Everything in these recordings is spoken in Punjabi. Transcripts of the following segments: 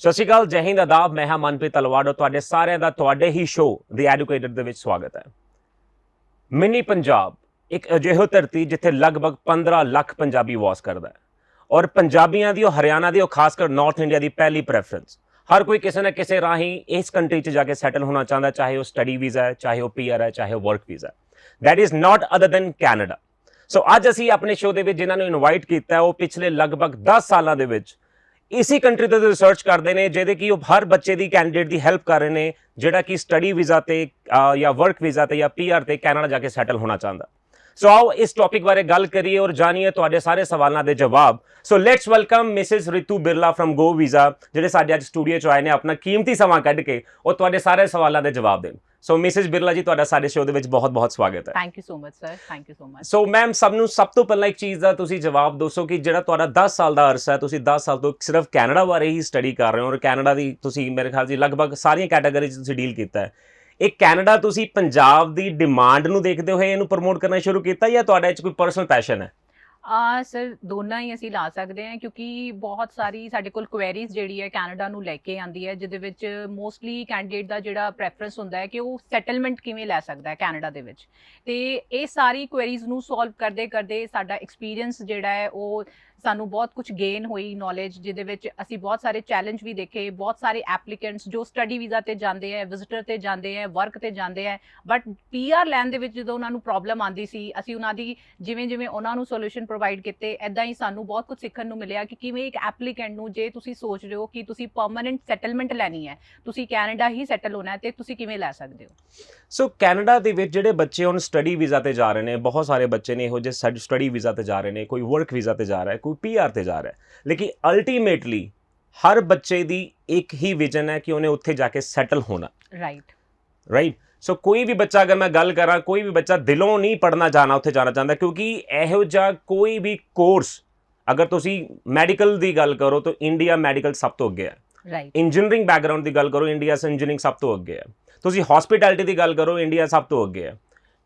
ਸਤਿ ਸ਼੍ਰੀ ਅਕਾਲ, ਜੈ ਹਿੰਦ ਆਦਾਬ ਮੈਂ ਹਾਂ ਮਨਪ੍ਰੀਤ ਤਲਵਾੜ ਔਰ ਤੁਹਾਡੇ ਸਾਰਿਆਂ ਦਾ ਤੁਹਾਡੇ ਹੀ ਸ਼ੋਅ ਦੀ ਐਡੂਕੇਟਡ ਦੇ ਵਿੱਚ ਸਵਾਗਤ ਹੈ। ਮਿੰਨੀ ਪੰਜਾਬ ਇੱਕ ਅਜਿਹੋ ਧਰਤੀ ਜਿੱਥੇ ਲਗਭਗ 15 ਲੱਖ ਪੰਜਾਬੀ ਵਾਸ ਕਰਦਾ ਹੈ। ਔਰ ਪੰਜਾਬੀਆਂ ਦੀ ਉਹ ਹਰਿਆਣਾ ਦੀ ਉਹ ਖਾਸ ਕਰ ਨਾਰਥ ਇੰਡੀਆ ਦੀ ਪਹਿਲੀ ਪ੍ਰੈਫਰੈਂਸ ਹਰ ਕੋਈ ਕਿਸੇ ਨਾ ਕਿਸੇ ਰਾਹੀਂ ਇਸ ਕੰਟਰੀ 'ਚ ਜਾ ਕੇ ਸੈਟਲ ਹੋਣਾ ਚਾਹੁੰਦਾ ਚਾਹੇ ਉਹ ਸਟੱਡੀ ਵੀਜ਼ਾ ਹੈ, ਚਾਹੇ ਉਹ ਪੀਆਰ ਹੈ, ਚਾਹੇ ਉਹ work visa that is not other than Canada so ਅੱਜ ਅਸੀਂ ਆਪਣੇ ਸ਼ੋਅ ਦੇ ਵਿੱਚ ਜਿਨ੍ਹਾਂ ਨੂੰ ਇਨਵਾਈਟ ਕੀਤਾ, ਉਹ ਪਿਛਲੇ ਲਗਭਗ 10 ਸਾਲਾਂ ਦੇ ਵਿੱਚ ਇਸੀ ਕੰਟਰੀ ਤੇ ਰਿਸਰਚ ਕਰਦੇ ਨੇ, ਜਿਹਦੇ ਕਿ ਉਹ ਹਰ ਬੱਚੇ ਦੀ ਕੈਂਡੀਡੇਟ ਦੀ ਹੈਲਪ ਕਰ ਰਹੇ ਨੇ, ਜਿਹੜਾ ਕਿ ਸਟੱਡੀ ਵੀਜ਼ਾ ਤੇ ਜਾਂ ਵਰਕ ਵੀਜ਼ਾ ਤੇ ਜਾਂ ਪੀਆਰ ਤੇ ਕੈਨੇਡਾ ਜਾ ਕੇ ਸੈਟਲ ਹੋਣਾ ਚਾਹੁੰਦਾ। ਸੋ ਆਓ ਇਸ ਟੌਪਿਕ ਬਾਰੇ ਗੱਲ ਕਰੀਏ ਔਰ ਜਾਣੀਏ ਤੁਹਾਡੇ ਸਾਰੇ ਸਵਾਲਾਂ ਦੇ ਜਵਾਬ। So let's welcome Mrs Ritu Birla from Go Visa ਜਿਹੜੇ ਸਾਡੇ ਅੱਜ ਸਟੂਡੀਓ 'ਚ ਆਏ ਨੇ, ਆਪਣਾ ਕੀਮਤੀ ਸਮਾਂ ਕੱਢ ਕੇ, ਉਹ ਤੁਹਾਡੇ ਸਾਰੇ ਸਵਾਲਾਂ ਦੇ ਜਵਾਬ ਦੇਣ। ਸੋ ਮਿਸਿਸ ਬਿਰਲਾ ਜੀ ਤੁਹਾਡਾ ਸਾਡੇ ਸ਼ੋਅ ਦੇ ਵਿੱਚ ਬਹੁਤ-ਬਹੁਤ ਸਵਾਗਤ ਹੈ। Thank you so much sir thank you so much so ma'am ਸਭ ਨੂੰ ਸਭ ਤੋਂ ਪਹਿਲਾਂ ਇੱਕ ਚੀਜ਼ ਦਾ ਤੁਸੀਂ ਜਵਾਬ ਦੱਸੋ ਕਿ ਜਿਹੜਾ ਤੁਹਾਡਾ 10 ਸਾਲ ਦਾ ਅਰਸਾ ਹੈ ਤੁਸੀਂ 10 ਸਾਲ ਤੋਂ ਸਿਰਫ ਕੈਨੇਡਾ ਬਾਰੇ ਹੀ ਸਟੱਡੀ ਕਰ ਰਹੇ ਹੋ ਔਰ ਕੈਨੇਡਾ ਦੀ ਤੁਸੀਂ ਮੇਰੇ ਖਿਆਲ ਜੀ ਲਗਭਗ ਸਾਰੀਆਂ ਕੈਟਾਗਰੀ 'ਚ ਤੁਸੀਂ ਡੀਲ ਕੀਤਾ ਹੈ। ਇਹ ਕੈਨੇਡਾ ਤੁਸੀਂ ਪੰਜਾਬ ਦੀ ਡਿਮਾਂਡ ਨੂੰ ਦੇਖਦੇ ਹੋਏ ਇਹਨੂੰ ਪ੍ਰਮੋਟ ਕਰਨਾ ਸ਼ੁਰੂ ਕੀਤਾ ਜਾਂ ਤੁਹਾਡਾ ਇਹ 'ਚ ਕੋਈ ਪਰਸਨਲ ਪੈਸ਼ਨ ਹੈ? ਆ ਸਰ ਦੋਨਾਂ ਹੀ ਅਸੀਂ ਲਾ ਸਕਦੇ ਹਾਂ, ਕਿਉਂਕਿ ਬਹੁਤ ਸਾਰੀ ਸਾਡੇ ਕੋਲ ਕੁਐਰੀਜ਼ ਜਿਹੜੀ ਹੈ ਕੈਨੇਡਾ ਨੂੰ ਲੈ ਕੇ ਆਂਦੀ ਹੈ, ਜਿਹਦੇ ਵਿੱਚ ਮੋਸਟਲੀ ਕੈਂਡੀਡੇਟ ਦਾ ਜਿਹੜਾ ਪ੍ਰੈਫਰੈਂਸ ਹੁੰਦਾ ਹੈ ਕਿ ਉਹ ਸੈਟਲਮੈਂਟ ਕਿਵੇਂ ਲੈ ਸਕਦਾ ਹੈ ਕੈਨੇਡਾ ਦੇ ਵਿੱਚ। ਤੇ ਇਹ ਸਾਰੀ ਕੁਐਰੀਜ਼ ਨੂੰ ਸੋਲਵ ਕਰਦੇ ਕਰਦੇ ਸਾਡਾ ਐਕਸਪੀਰੀਅੰਸ ਜਿਹੜਾ ਹੈ, ਉਹ ਸਾਨੂੰ ਬਹੁਤ ਕੁਝ ਗੇਨ ਹੋਈ ਨੌਲੇਜ ਜਿਹਦੇ ਵਿੱਚ ਅਸੀਂ ਬਹੁਤ ਸਾਰੇ ਚੈਲੰਜ ਵੀ ਦੇਖੇ, ਬਹੁਤ ਸਾਰੇ ਐਪਲੀਕੈਂਟਸ ਜੋ ਸਟੱਡੀ ਵੀਜ਼ਾ ਤੇ ਜਾਂਦੇ ਹੈ ਵਿਜ਼ਿਟਰ ਤੇ ਜਾਂਦੇ ਹੈ ਵਰਕ ਤੇ ਜਾਂਦੇ ਹੈ ਬਟ ਪੀਆਰ ਲੈਣ ਦੇ ਵਿੱਚ ਜਦੋਂ ਉਹਨਾਂ ਨੂੰ ਪ੍ਰੋਬਲਮ ਆਂਦੀ ਸੀ, ਅਸੀਂ ਉਹਨਾਂ ਦੀ ਜਿਵੇਂ ਜਿਵੇਂ ਉਹਨਾਂ ਨੂੰ ਸੋਲੂਸ਼ਨ ਪ੍ਰੋਵਾਈਡ ਕੀਤੇ ਐਦਾਂ ਹੀ ਸਾਨੂੰ ਬਹੁਤ ਕੁਝ ਸਿੱਖਣ ਨੂੰ ਮਿਲਿਆ ਕਿ ਕਿਵੇਂ ਇੱਕ ਐਪਲੀਕੈਂਟ ਨੂੰ ਜੇ ਤੁਸੀਂ ਸੋਚ ਰਹੇ ਹੋ ਕਿ ਤੁਸੀਂ ਪਰਮਨੈਂਟ ਸੈਟਲਮੈਂਟ ਲੈਣੀ ਹੈ ਤੁਸੀਂ ਕੈਨੇਡਾ ਹੀ ਸੈਟਲ ਹੋਣਾ ਹੈ ਤੇ ਤੁਸੀਂ ਕਿਵੇਂ ਲੈ ਸਕਦੇ ਹੋ? ਸੋ ਕੈਨੇਡਾ ਦੇ ਵਿੱਚ ਜਿਹੜੇ ਬੱਚੇ ਹੁਣ ਸਟੱਡੀ ਵੀਜ਼ਾ ਤੇ ਜਾ ਰਹੇ ਨੇ ਬਹੁਤ ਸਾਰੇ ਬੱਚੇ ਨੇ ਇਹੋ ਜਿਹੇ ਸਟੱਡੀ ਵੀਜ਼ਾ ਤੇ ਜਾ ਰਹੇ ਨੇ ਕੋਈ ਵਰਕ ਵੀਜ਼ਾ ਤੇ ਜਾ ਰਿਹਾ ਹੈ ਕੋਈ ਪੀਆਰ ਤੇ ਜਾ ਰਿਹਾ ਹੈ। ਲੇਕਿਨ ਅਲਟੀਮੇਟਲੀ ਹਰ ਬੱਚੇ ਦੀ ਇੱਕ ਹੀ ਵਿਜ਼ਨ ਹੈ ਕਿ ਉਹਨੇ ਉੱਥੇ ਜਾ ਕੇ ਸੈਟਲ ਹੋਣਾ। ਰਾਈਟ ਰਾਈਟ ਸੋ ਕੋਈ ਵੀ ਬੱਚਾ ਅਗਰ ਮੈਂ ਗੱਲ ਕਰਾਂ ਕੋਈ ਵੀ ਬੱਚਾ ਦਿਲੋਂ ਨਹੀਂ ਪੜਨਾ ਜਾਣਾ ਉੱਥੇ ਜਾਣਾ ਚਾਹੁੰਦਾ ਕਿਉਂਕਿ ਇਹੋ ਜਿਹਾ ਕੋਈ ਵੀ ਕੋਰਸ ਅਗਰ ਤੁਸੀਂ ਮੈਡੀਕਲ ਦੀ ਗੱਲ ਕਰੋ ਤਾਂ ਇੰਡੀਆ ਮੈਡੀਕਲ ਸਭ ਤੋਂ ਅੱਗੇ ਹੈ। ਰਾਈਟ ਇੰਜੀਨੀਅਰਿੰਗ ਬੈਕਗ੍ਰਾਉਂਡ ਦੀ ਗੱਲ ਕਰੋ ਇੰਡੀਆ 'ਚ ਇੰਜੀਨੀਅਰਿੰਗ ਸਭ ਤੋਂ ਅੱਗੇ ਹੈ। ਤੁਸੀਂ ਹਸਪਿਟੈਲਿਟੀ ਦੀ ਗੱਲ ਕਰੋ ਇੰਡੀਆ ਸਭ ਤੋਂ ਅੱਗੇ ਹੈ।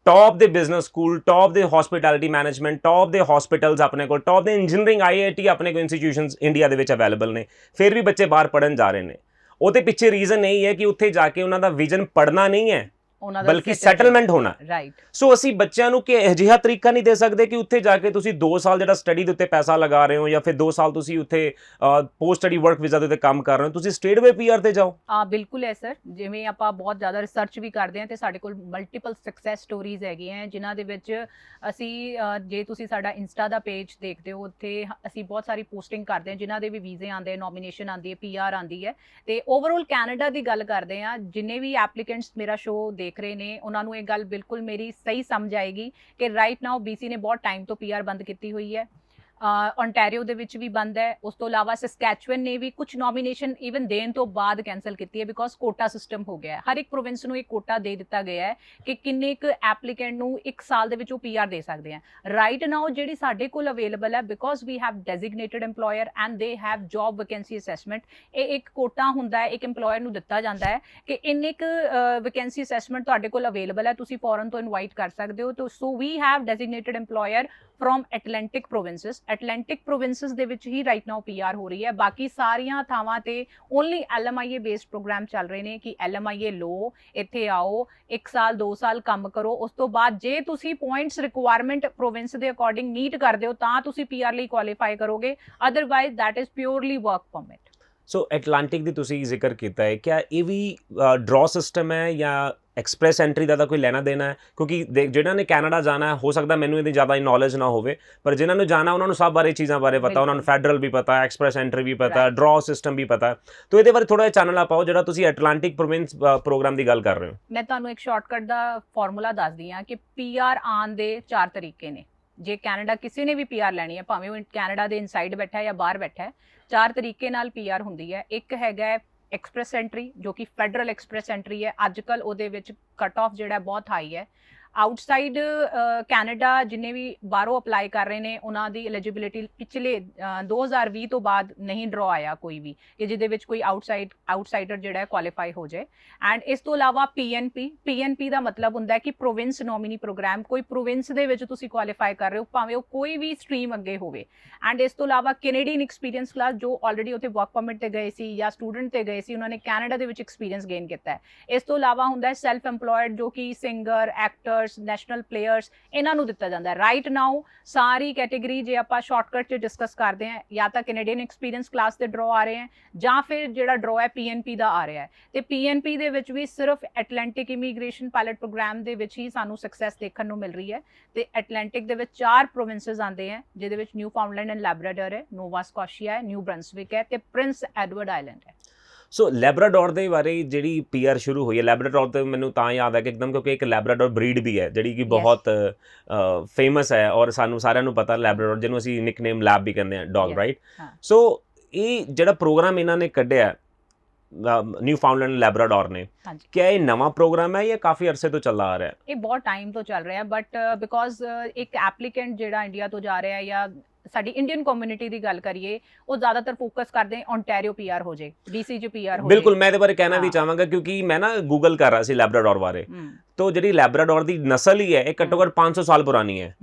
ਟੌਪ ਦੇ ਬਿਜ਼ਨਸ ਸਕੂਲ ਟੌਪ ਦੇ ਹਸਪਿਟੈਲਿਟੀ ਮੈਨੇਜਮੈਂਟ ਟੌਪ ਦੇ ਹਸਪੀਟਲਸ ਆਪਣੇ ਕੋਲ ਟੌਪ ਦੇ ਇੰਜੀਨੀਅਰਿੰਗ ਆਈਆਈਟੀ ਆਪਣੇ ਕੋਲ ਇੰਸਟੀਟਿਊਸ਼ਨਸ ਇੰਡੀਆ ਦੇ ਵਿੱਚ ਅਵੇਲੇਬਲ ਨੇ। ਫਿਰ ਵੀ ਬੱਚੇ ਬਾਹਰ ਪੜਨ ਜਾ ਰਹੇ ਨੇ। ਉਹਦੇ ਪਿੱਛੇ ਰੀਜ਼ਨ ਨਹੀਂ ਹੈ ਕਿ ਉੱਥੇ ਜਾ ਕੇ ਉਹਨਾਂ ਦਾ ਵਿਜ਼ਨ ਪੜਨਾ ਨਹੀਂ ਹੈ। ਉਹਨਾਂ ਦਾ ਬਲਕਿ ਸੈਟਲਮੈਂਟ ਹੋਣਾ। ਰਾਈਟ ਸੋ ਅਸੀਂ ਬੱਚਿਆਂ ਨੂੰ ਕਿ ਅਜਿਹਾ ਤਰੀਕਾ ਨਹੀਂ ਦੇ ਸਕਦੇ ਕਿ ਉੱਥੇ ਜਾ ਕੇ ਤੁਸੀਂ 2 ਸਾਲ ਜਿਹੜਾ ਸਟੱਡੀ ਦੇ ਉੱਤੇ ਪੈਸਾ ਲਗਾ ਰਹੇ ਹੋ ਜਾਂ ਫਿਰ 2 ਸਾਲ ਤੁਸੀਂ ਉੱਥੇ ਪੋਸਟ ਸਟੱਡੀ ਵਰਕ ਵੀਜ਼ਾ ਦੇ ਉੱਤੇ ਕੰਮ ਕਰ ਰਹੇ ਹੋ। ਤੁਸੀਂ ਸਟੇਟ ਵੇ ਪੀਆਰ ਤੇ ਜਾਓ। ਆ ਬਿਲਕੁਲ ਹੈ ਸਰ ਜਿਵੇਂ ਆਪਾਂ ਬਹੁਤ ਜ਼ਿਆਦਾ ਰਿਸਰਚ ਵੀ ਕਰਦੇ ਹਾਂ ਤੇ ਸਾਡੇ ਕੋਲ ਮਲਟੀਪਲ ਸਕਸੈਸ ਸਟੋਰੀਜ਼ ਹੈਗੀਆਂ ਜਿਨ੍ਹਾਂ ਦੇ ਵਿੱਚ ਅਸੀਂ ਜੇ ਤੁਸੀਂ ਸਾਡਾ ਇੰਸਟਾ ਦਾ ਪੇਜ ਦੇਖਦੇ ਹੋ ਉੱਥੇ ਅਸੀਂ ਬਹੁਤ ਸਾਰੀ ਪੋਸਟਿੰਗ ਕਰਦੇ ਹਾਂ ਜਿਨ੍ਹਾਂ ਦੇ ਵੀ ਵੀਜ਼ੇ ਆਉਂਦੇ ਨੋਮੀਨੇਸ਼ਨ ਆਉਂਦੀ ਹੈ ਪੀਆਰ ਆਉਂਦੀ ਹੈ। ਤੇ ਓਵਰਆਲ ਕੈਨੇਡਾ ਦੀ ਗੱਲ ਕਰਦੇ ਹਾਂ ਜਿੰਨੇ ਵੀ ਐਪਲੀਕੈਂਟਸ ਮੇਰਾ ਸ਼ੋਅ ਦੇਖ ਰਹੇ ਨੇ, ਉਹਨਾਂ ਨੂੰ ਇਹ ਗੱਲ ਬਿਲਕੁਲ ਮੇਰੀ ਸਹੀ ਸਮਝ ਆਏਗੀ ਕਿ ਰਾਈਟ ਨਾਓ ਬੀਸੀ ਨੇ ਬਹੁਤ ਟਾਈਮ ਤੋਂ ਪੀਆਰ ਬੰਦ ਕੀਤੀ ਹੋਈ ਹੈ। ਓਨਟਾਰੀਓ ਦੇ ਵਿੱਚ ਵੀ ਬੰਦ ਹੈ। ਉਸ ਤੋਂ ਇਲਾਵਾ ਸਸਕੈਚੁਅਨ ਨੇ ਵੀ ਕੁਝ ਨੋਮੀਨੇਸ਼ਨ ਇਵਨ ਦੇਣ ਤੋਂ ਬਾਅਦ ਕੈਨਸਲ ਕੀਤੀ ਹੈ ਬਿਕੋਜ਼ ਕੋਟਾ ਸਿਸਟਮ ਹੋ ਗਿਆ ਹੈ। ਹਰ ਇੱਕ ਪ੍ਰੋਵਿੰਸ ਨੂੰ ਇੱਕ ਕੋਟਾ ਦੇ ਦਿੱਤਾ ਗਿਆ ਹੈ ਕਿ ਕਿੰਨੇ ਇੱਕ ਐਪਲੀਕੈਂਟ ਨੂੰ ਇੱਕ ਸਾਲ ਦੇ ਵਿੱਚ ਉਹ ਪੀਆਰ ਦੇ ਸਕਦੇ ਆ ਰਾਈਟ ਨਾਓ ਜਿਹੜੀ ਸਾਡੇ ਕੋਲ ਅਵੇਲੇਬਲ ਹੈ because we have designated EMPLOYER and they have job vacancy assessment ਇਹ ਇੱਕ ਕੋਟਾ ਹੁੰਦਾ ਹੈ, ਇੱਕ EMPLOYER ਨੂੰ ਦਿੱਤਾ ਜਾਂਦਾ ਹੈ ਕਿ ਇੰਨੇ ਕੁ ਵੈਕੈਂਸੀ ਅਸੈਸਮੈਂਟ ਤੁਹਾਡੇ ਕੋਲ ਅਵੇਲੇਬਲ ਹੈ, ਤੁਸੀਂ ਫੌਰਨ ਤੋਂ ਇਨਵਾਈਟ ਕਰ ਸਕਦੇ ਹੋ। So we have designated EMPLOYER from Atlantic provinces Atlantic provinces ਦੇ ਵਿੱਚ ਹੀ ਰਾਈਟ ਨਾਓ ਪੀਆਰ ਹੋ ਰਹੀ ਹੈ। ਬਾਕੀ ਸਾਰੀਆਂ ਥਾਵਾਂ ਤੇ ਓਨਲੀ ਐਲਐਮਆਈਏ ਬੇਸਡ ਪ੍ਰੋਗਰਾਮ ਚੱਲ ਰਹੇ ਨੇ ਕਿ ਐਲਐਮਆਈਏ ਲੋ ਇੱਥੇ ਆਓ 1 ਸਾਲ 2 ਸਾਲ ਕੰਮ ਕਰੋ। ਉਸ ਤੋਂ ਬਾਅਦ ਜੇ ਤੁਸੀਂ ਪੁਆਇੰਟਸ ਰਿਕੁਆਇਰਮੈਂਟ ਪ੍ਰੋਵਿੰਸ ਦੇ ਅਕੋਰਡਿੰਗ ਨੀਟ ਕਰਦੇ ਹੋ, ਤਾਂ ਤੁਸੀਂ ਪੀਆਰ ਲਈ ਕੁਆਲੀਫਾਈ ਕਰੋਗੇ। Otherwise that is purely work permit. So Atlantic ਦੀ ਤੁਸੀਂ ਜ਼ਿਕਰ ਕੀਤਾ ਹੈ ਕਿਆ ਇਹ ਵੀ ਡਰਾ ਸਿਸਟਮ ਹੈ ਜਾਂ ਐਕਸਪ੍ਰੈਸ ਐਂਟਰੀ ਦਾ ਤਾਂ ਕੋਈ ਲੈਣਾ ਦੇਣਾ ਹੈ ਕਿਉਂਕਿ ਦੇਖ ਜਿਹਨਾਂ ਨੇ ਕੈਨੇਡਾ ਜਾਣਾ ਹੈ ਹੋ ਸਕਦਾ ਮੈਨੂੰ ਇਹਦੀ ਜ਼ਿਆਦਾ ਨੌਲੇਜ ਨਾ ਹੋਵੇ ਪਰ ਜਿਨ੍ਹਾਂ ਨੂੰ ਜਾਣਾ ਉਹਨਾਂ ਨੂੰ ਸਭ ਬਾਰੇ ਚੀਜ਼ਾਂ ਬਾਰੇ ਪਤਾ ਉਹਨਾਂ ਨੂੰ। ਫੈਡਰਲ ਵੀ ਪਤਾ ਹੈ ਐਕਸਪ੍ਰੈਸ ਐਂਟਰੀ ਵੀ ਪਤਾ ਹੈ. ਡਰਾ ਸਿਸਟਮ ਵੀ ਪਤਾ ਤੋ ਇਹਦੇ ਬਾਰੇ ਥੋੜਾ ਜਿਹਾ ਚਾਨਣਾ ਪਾਓ ਜਿਹੜਾ ਤੁਸੀਂ ਐਟਲਾਂਟਿਕ ਪ੍ਰੋਵਿੰਸ ਪ੍ਰੋਗਰਾਮ ਦੀ ਗੱਲ ਕਰ ਰਹੇ ਹੋ ਮੈਂ ਤੁਹਾਨੂੰ ਇੱਕ ਸ਼ਾਰਟਕਟ ਦਾ ਫਾਰਮੂਲਾ ਦੱਸਦੀ ਹਾਂ ਕਿ ਪੀਆਰ ਆਨ ਦੇ ਚਾਰ ਤਰੀਕੇ ਨੇ ਜੇ ਕੈਨੇਡਾ ਕਿਸੇ ਨੇ ਵੀ ਪੀਆਰ ਲੈਣੀ ਹੈ, ਭਾਵੇਂ ਉਹ ਕੈਨੇਡਾ ਦੇ ਇਨਸਾਈਡ ਬੈਠਾ ਹੈ ਜਾਂ ਬਾਹਰ ਬੈਠਾ ਹੈ, ਚਾਰ ਤਰੀਕੇ ਨਾਲ ਪੀਆਰ ਹੁੰਦੀ ਹੈ। ਇੱਕ ਹੈਗਾ ਐਕਸਪ੍ਰੈਸ ਐਂਟਰੀ ਜੋ ਕਿ ਫੈਡਰਲ ਐਕਸਪ੍ਰੈਸ ਐਂਟਰੀ ਹੈ। ਅੱਜ ਕੱਲ ਉਹਦੇ ਵਿੱਚ ਕਟ ਆਫ ਜਿਹੜਾ ਬਹੁਤ ਹਾਈ ਹੈ। ਆਊਟਸਾਈਡ ਕੈਨੇਡਾ ਜਿੰਨੇ ਵੀ ਬਾਹਰੋਂ ਅਪਲਾਈ ਕਰ ਰਹੇ ਨੇ ਉਹਨਾਂ ਦੀ ਐਲੀਜੀਬਿਲਿਟੀ ਪਿਛਲੇ ਅ, 2020 ਤੋਂ ਬਾਅਦ ਨਹੀਂ ਡਰਾ ਆਇਆ ਕੋਈ ਵੀ ਕਿ ਜਿਹਦੇ ਵਿੱਚ ਕੋਈ ਆਊਟਸਾਈਡ ਆਊਟਸਾਈਡਰ ਜਿਹੜਾ ਕੁਆਲੀਫਾਈ ਹੋ ਜਾਏ। ਐਂਡ ਇਸ ਤੋਂ ਇਲਾਵਾ ਪੀਐਨਪੀ ਪੀਐਨਪੀ ਦਾ ਮਤਲਬ ਹੁੰਦਾ ਹੈ ਕਿ ਪ੍ਰੋਵਿੰਸ ਨੋਮਿਨੀ ਪ੍ਰੋਗਰਾਮ ਕੋਈ ਪ੍ਰੋਵਿੰਸ ਦੇ ਵਿੱਚ ਤੁਸੀਂ ਕੁਆਲੀਫਾਈ ਕਰ ਰਹੇ ਹੋ ਭਾਵੇਂ ਉਹ ਕੋਈ ਵੀ ਸਟਰੀਮ ਅੱਗੇ ਹੋਵੇ। ਐਂਡ ਇਸ ਤੋਂ ਇਲਾਵਾ ਕੈਨੇਡੀਅਨ ਐਕਸਪੀਰੀਅੰਸ ਕਲਾਸ ਜੋ ਆਲਰੇਡੀ ਉੱਥੇ ਵਰਕ ਪਰਮਿਟ ਤੇ ਗਏ ਸੀ ਜਾਂ ਸਟੂਡੈਂਟ ਤੇ ਗਏ ਸੀ ਉਹਨਾਂ ਨੇ ਕੈਨੇਡਾ ਦੇ ਵਿੱਚ ਐਕਸਪੀਰੀਅੰਸ ਗੇਨ ਕੀਤਾ ਹੈ। ਇਸ ਤੋਂ ਇਲਾਵਾ ਹੁੰਦਾ ਹੈ ਸੈਲਫ EMPLOYED ਜੋ ਕਿ singer actor actress national players ਇਹਨਾਂ ਨੂੰ ਦਿੱਤਾ ਜਾਂਦਾ ਹੈ। ਰਾਈਟ ਨਾਓ ਸਾਰੀ ਕੈਟੇਗਰੀ ਜੇ ਆਪਾਂ ਸ਼ਾਰਟਕਟ 'ਚ ਡਿਸਕਸ ਕਰਦੇ ਹਾਂ, ਜਾਂ ਤਾਂ ਕੈਨੇਡੀਅਨ ਐਕਸਪੀਰੀਅੰਸ ਕਲਾਸ ਦੇ ਡਰਾ ਆ ਰਹੇ ਹੈ, ਜਾਂ ਫਿਰ ਜਿਹੜਾ ਡਰਾ ਹੈ ਪੀਐਨਪੀ ਦਾ ਆ ਰਿਹਾ ਹੈ। ਤੇ ਪੀਐਨਪੀ ਦੇ ਵਿੱਚ ਵੀ ਸਿਰਫ ਐਟਲਾਂਟਿਕ ਇਮੀਗ੍ਰੇਸ਼ਨ ਪਾਇਲਟ ਪ੍ਰੋਗਰਾਮ ਦੇ ਵਿੱਚ ਹੀ ਸਾਨੂੰ ਸਕਸੈਸ ਦੇਖਣ ਨੂੰ ਮਿਲ ਰਹੀ ਹੈ। ਤੇ ਐਟਲਾਂਟਿਕ ਦੇ ਵਿੱਚ ਚਾਰ ਪ੍ਰੋਵਿੰਸਸ ਆਉਂਦੇ ਹੈ, ਜਿਹਦੇ ਵਿੱਚ ਨਿਊ ਫਾਊਂਡਲੈਂਡ ਐਂਡ ਲੈਬਰਾਡਰ ਹੈ ਨੋਵਾ ਸਕੋਸ਼ੀਆ ਹੈ ਨਿਊ ਬ੍ਰੰਸਵਿਕ ਹੈ ਤੇ ਪ੍ਰਿੰਸ ਐਡਵਰਡ ਆਈਲੈਂਡ ਹੈ। ਸੋ ਲੈਬਰਾਡੋਰ ਦੇ ਬਾਰੇ ਜਿਹੜੀ ਪੀਆਰ ਸ਼ੁਰੂ ਹੋਈ ਹੈ ਲੈਬਰਾਡੋਰ ਤੇ ਮੈਨੂੰ ਤਾਂ ਯਾਦ ਹੈ ਕਿ ਇੱਕਦਮ ਕਿਉਂਕਿ ਇੱਕ ਲੈਬਰਾਡੋਰ ਬਰੀਡ ਵੀ ਹੈ ਜਿਹੜੀ ਕਿ ਬਹੁਤ ਫੇਮਸ ਹੈ ਔਰ ਸਾਨੂੰ ਸਾਰਿਆਂ ਨੂੰ ਪਤਾ ਲੈਬਰਾਡੋਰ ਜਿਹਨੂੰ ਅਸੀਂ ਨਿਕਨੇਮ ਲੈਬ ਵੀ ਕਹਿੰਦੇ ਹਾਂ ਡੌਗ ਰਾਈਟ ਹਾਂ। ਸੋ ਇਹ ਜਿਹੜਾ ਪ੍ਰੋਗਰਾਮ ਇਹਨਾਂ ਨੇ ਕੱਢਿਆ ਨਿਊ ਫਾਊਂਡਲੈਂਡ ਲੈਬਰਾਡੋਰ ਨੇ ਕਿਆ ਇਹ ਨਵਾਂ ਪ੍ਰੋਗਰਾਮ ਹੈ ਜਾਂ ਕਾਫੀ ਅਰਸੇ ਤੋਂ ਚੱਲਦਾ ਆ ਰਿਹਾ ਹੈ? ਇਹ ਬਹੁਤ ਟਾਈਮ ਤੋਂ ਚੱਲ ਰਿਹਾ ਬਟ ਬਿਕੋਜ਼ ਇੱਕ ਐਪਲੀਕੈਂਟ ਜਿਹੜਾ ਇੰਡੀਆ ਤੋਂ ਜਾ ਰਿਹਾ ਹੈ ਜਾਂ ਸਾਡੀ ਇੰਡੀਅਨ ਕਮਿਊਨਿਟੀ ਦੀ ਗੱਲ ਕਰੀਏ ਉਹ ਜ਼ਿਆਦਾਤਰ ਫੋਕਸ ਕਰਦੇ ਓਨਟਾਰੀਓ ਪੀਆਰ ਹੋ ਜਾਏ ਡੀਸੀ ਚ ਪੀਆਰ ਹੋ ਜਾਏ ਬਿਲਕੁਲ ਮੈਂ ਇਹਦੇ ਬਾਰੇ ਕਹਿਣਾ ਵੀ। ਚਾਹਾਂਗਾ ਕਿਉਂਕਿ ਮੈਂ ਨਾ ਗੂਗਲ ਕਰ ਰਿਹਾ ਸੀ ਲੈਬਰਾਡੋਰ ਬਾਰੇ। ਤੋ ਜਿਹੜੀ ਲੈਬਰਾਡੋਰ ਦੀ ਨਸਲ ਹੀ ਹੈ ਇਹ ਘੱਟੋ ਘੱਟ 500 ਸਾਲ ਪੁਰਾਣੀ ਹੈ।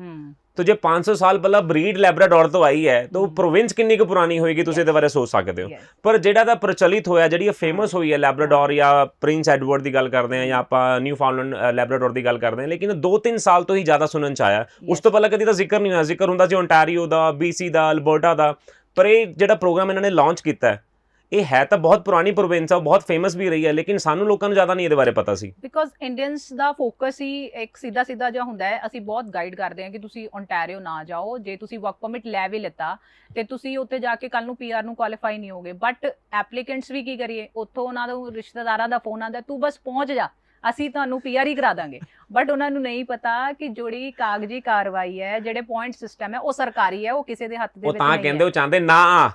ਤੋ ਜੇ 500 ਸਾਲ ਪਹਿਲਾਂ ਬਰੀਡ ਲੈਬਰਾਡੋਰ ਤੋਂ ਆਈ ਹੈ ਤਾਂ ਹਮ। ਪ੍ਰੋਵਿੰਸ ਕਿੰਨੀ ਕੁ ਪੁਰਾਣੀ ਹੋਏਗੀ ਤੁਸੀਂ ਇਹਦੇ ਬਾਰੇ ਸੋਚ ਸਕਦੇ ਹੋ। ਪਰ ਜਿਹੜਾ ਦਾ ਪ੍ਰਚਲਿਤ ਹੋਇਆ ਜਿਹੜੀ ਫੇਮਸ ਹੋਈ ਹੈ ਲੈਬਰਾਡੋਰ ਜਾਂ ਪ੍ਰਿੰਸ ਐਡਵਰਡ ਦੀ ਗੱਲ ਕਰਦੇ ਆ ਜਾਂ ਆਪਾਂ ਨਿਊ ਫਾਊਂਡਲੈਂਡ ਲੈਬਰਾਡੋਰ ਦੀ ਗੱਲ ਕਰਦੇ ਆ ਲੇਕਿਨ 2-3 ਸਾਲ ਤੋਂ ਹੀ ਜ਼ਿਆਦਾ ਸੁਣਨ ਚ ਆਇਆ। ਉਸ. ਤੋਂ ਪਹਿਲਾਂ ਕਦੀ ਤਾਂ ਜ਼ਿਕਰ ਨਹੀਂ ਹੋਇਆ। ਜ਼ਿਕਰ ਹੁੰਦਾ ਸੀ ਓਨਟਾਰੀਓ ਦਾ ਬੀਸੀ ਦਾ ਅਲਬਰਟਾ ਦਾ। ਪਰ ਇਹ ਜਿਹੜਾ ਪ੍ਰੋਗਰਾਮ ਇਹਨਾਂ ਨੇ ਲਾਂਚ ਕੀਤਾ ਹੈ ਇਹ ਹੈ ਤਾਂ ਬਹੁਤ ਪੁਰਾਣੀ ਪ੍ਰੋਵਿੰਸ ਆ ਬਹੁਤ ਫੇਮਸ ਵੀ ਰਹੀ ਹੈ ਲੇਕਿਨ ਸਾਨੂੰ ਲੋਕਾਂ ਨੂੰ ਜ਼ਿਆਦਾ ਨਹੀਂ ਇਹਦੇ ਬਾਰੇ ਪਤਾ ਸੀ। ਬਿਕੋਜ਼ ਇੰਡੀਅਨਸ ਦਾ ਫੋਕਸ ਹੀ ਇੱਕ ਸਿੱਧਾ ਸਿੱਧਾ ਜਿਹਾ ਹੁੰਦਾ ਹੈ ਅਸੀਂ ਬਹੁਤ ਗਾਈਡ ਕਰਦੇ ਹਾਂ ਕਿ ਤੁਸੀਂ ਓਨਟਾਰੀਓ ਨਾ ਜਾਓ ਜੇ ਤੁਸੀਂ ਵਰਕ ਪਰਮਿਟ ਲੈ ਵੀ ਲਿੱਤਾ ਤੇ ਤੁਸੀਂ ਉੱਥੇ ਜਾ ਕੇ ਕੱਲ ਨੂੰ ਪੀਆਰ ਨੂੰ ਕੁਆਲੀਫਾਈ ਨਹੀਂ ਹੋਗੇ। ਬਟ ਐਪਲੀਕੈਂਟਸ ਵੀ ਕੀ ਕਰੀਏ ਉੱਥੋਂ ਉਹਨਾਂ ਨੂੰ ਰਿਸ਼ਤੇਦਾਰਾਂ ਦਾ ਫੋਨ ਆਉਂਦਾ ਤੂੰ ਬਸ ਪਹੁੰਚ ਜਾ ਅਸੀਂ ਤੁਹਾਨੂੰ ਪੀਆਰ ਹੀ ਕਰਾ ਦਾਂਗੇ। ਬਟ ਉਹਨਾਂ ਨੂੰ ਨਹੀਂ ਪਤਾ ਕਿ ਜਿਹੜੀ ਕਾਗਜ਼ੀ ਕਾਰਵਾਈ ਹੈ ਜਿਹੜੇ ਪੁਆਇੰਟ ਸਿਸਟਮ ਹੈ ਉਹ ਸਰਕਾਰੀ ਹੈ ਉਹ ਕਿਸੇ ਦੇ ਹੱਥ ਦੇ ਉਹ ਵਿੱਚ ਤਾਂ ਨਹੀਂ ਕਹਿੰਦੇ ਹੈ। ਉਹ ਚਾਹੁੰਦੇ ਨਾ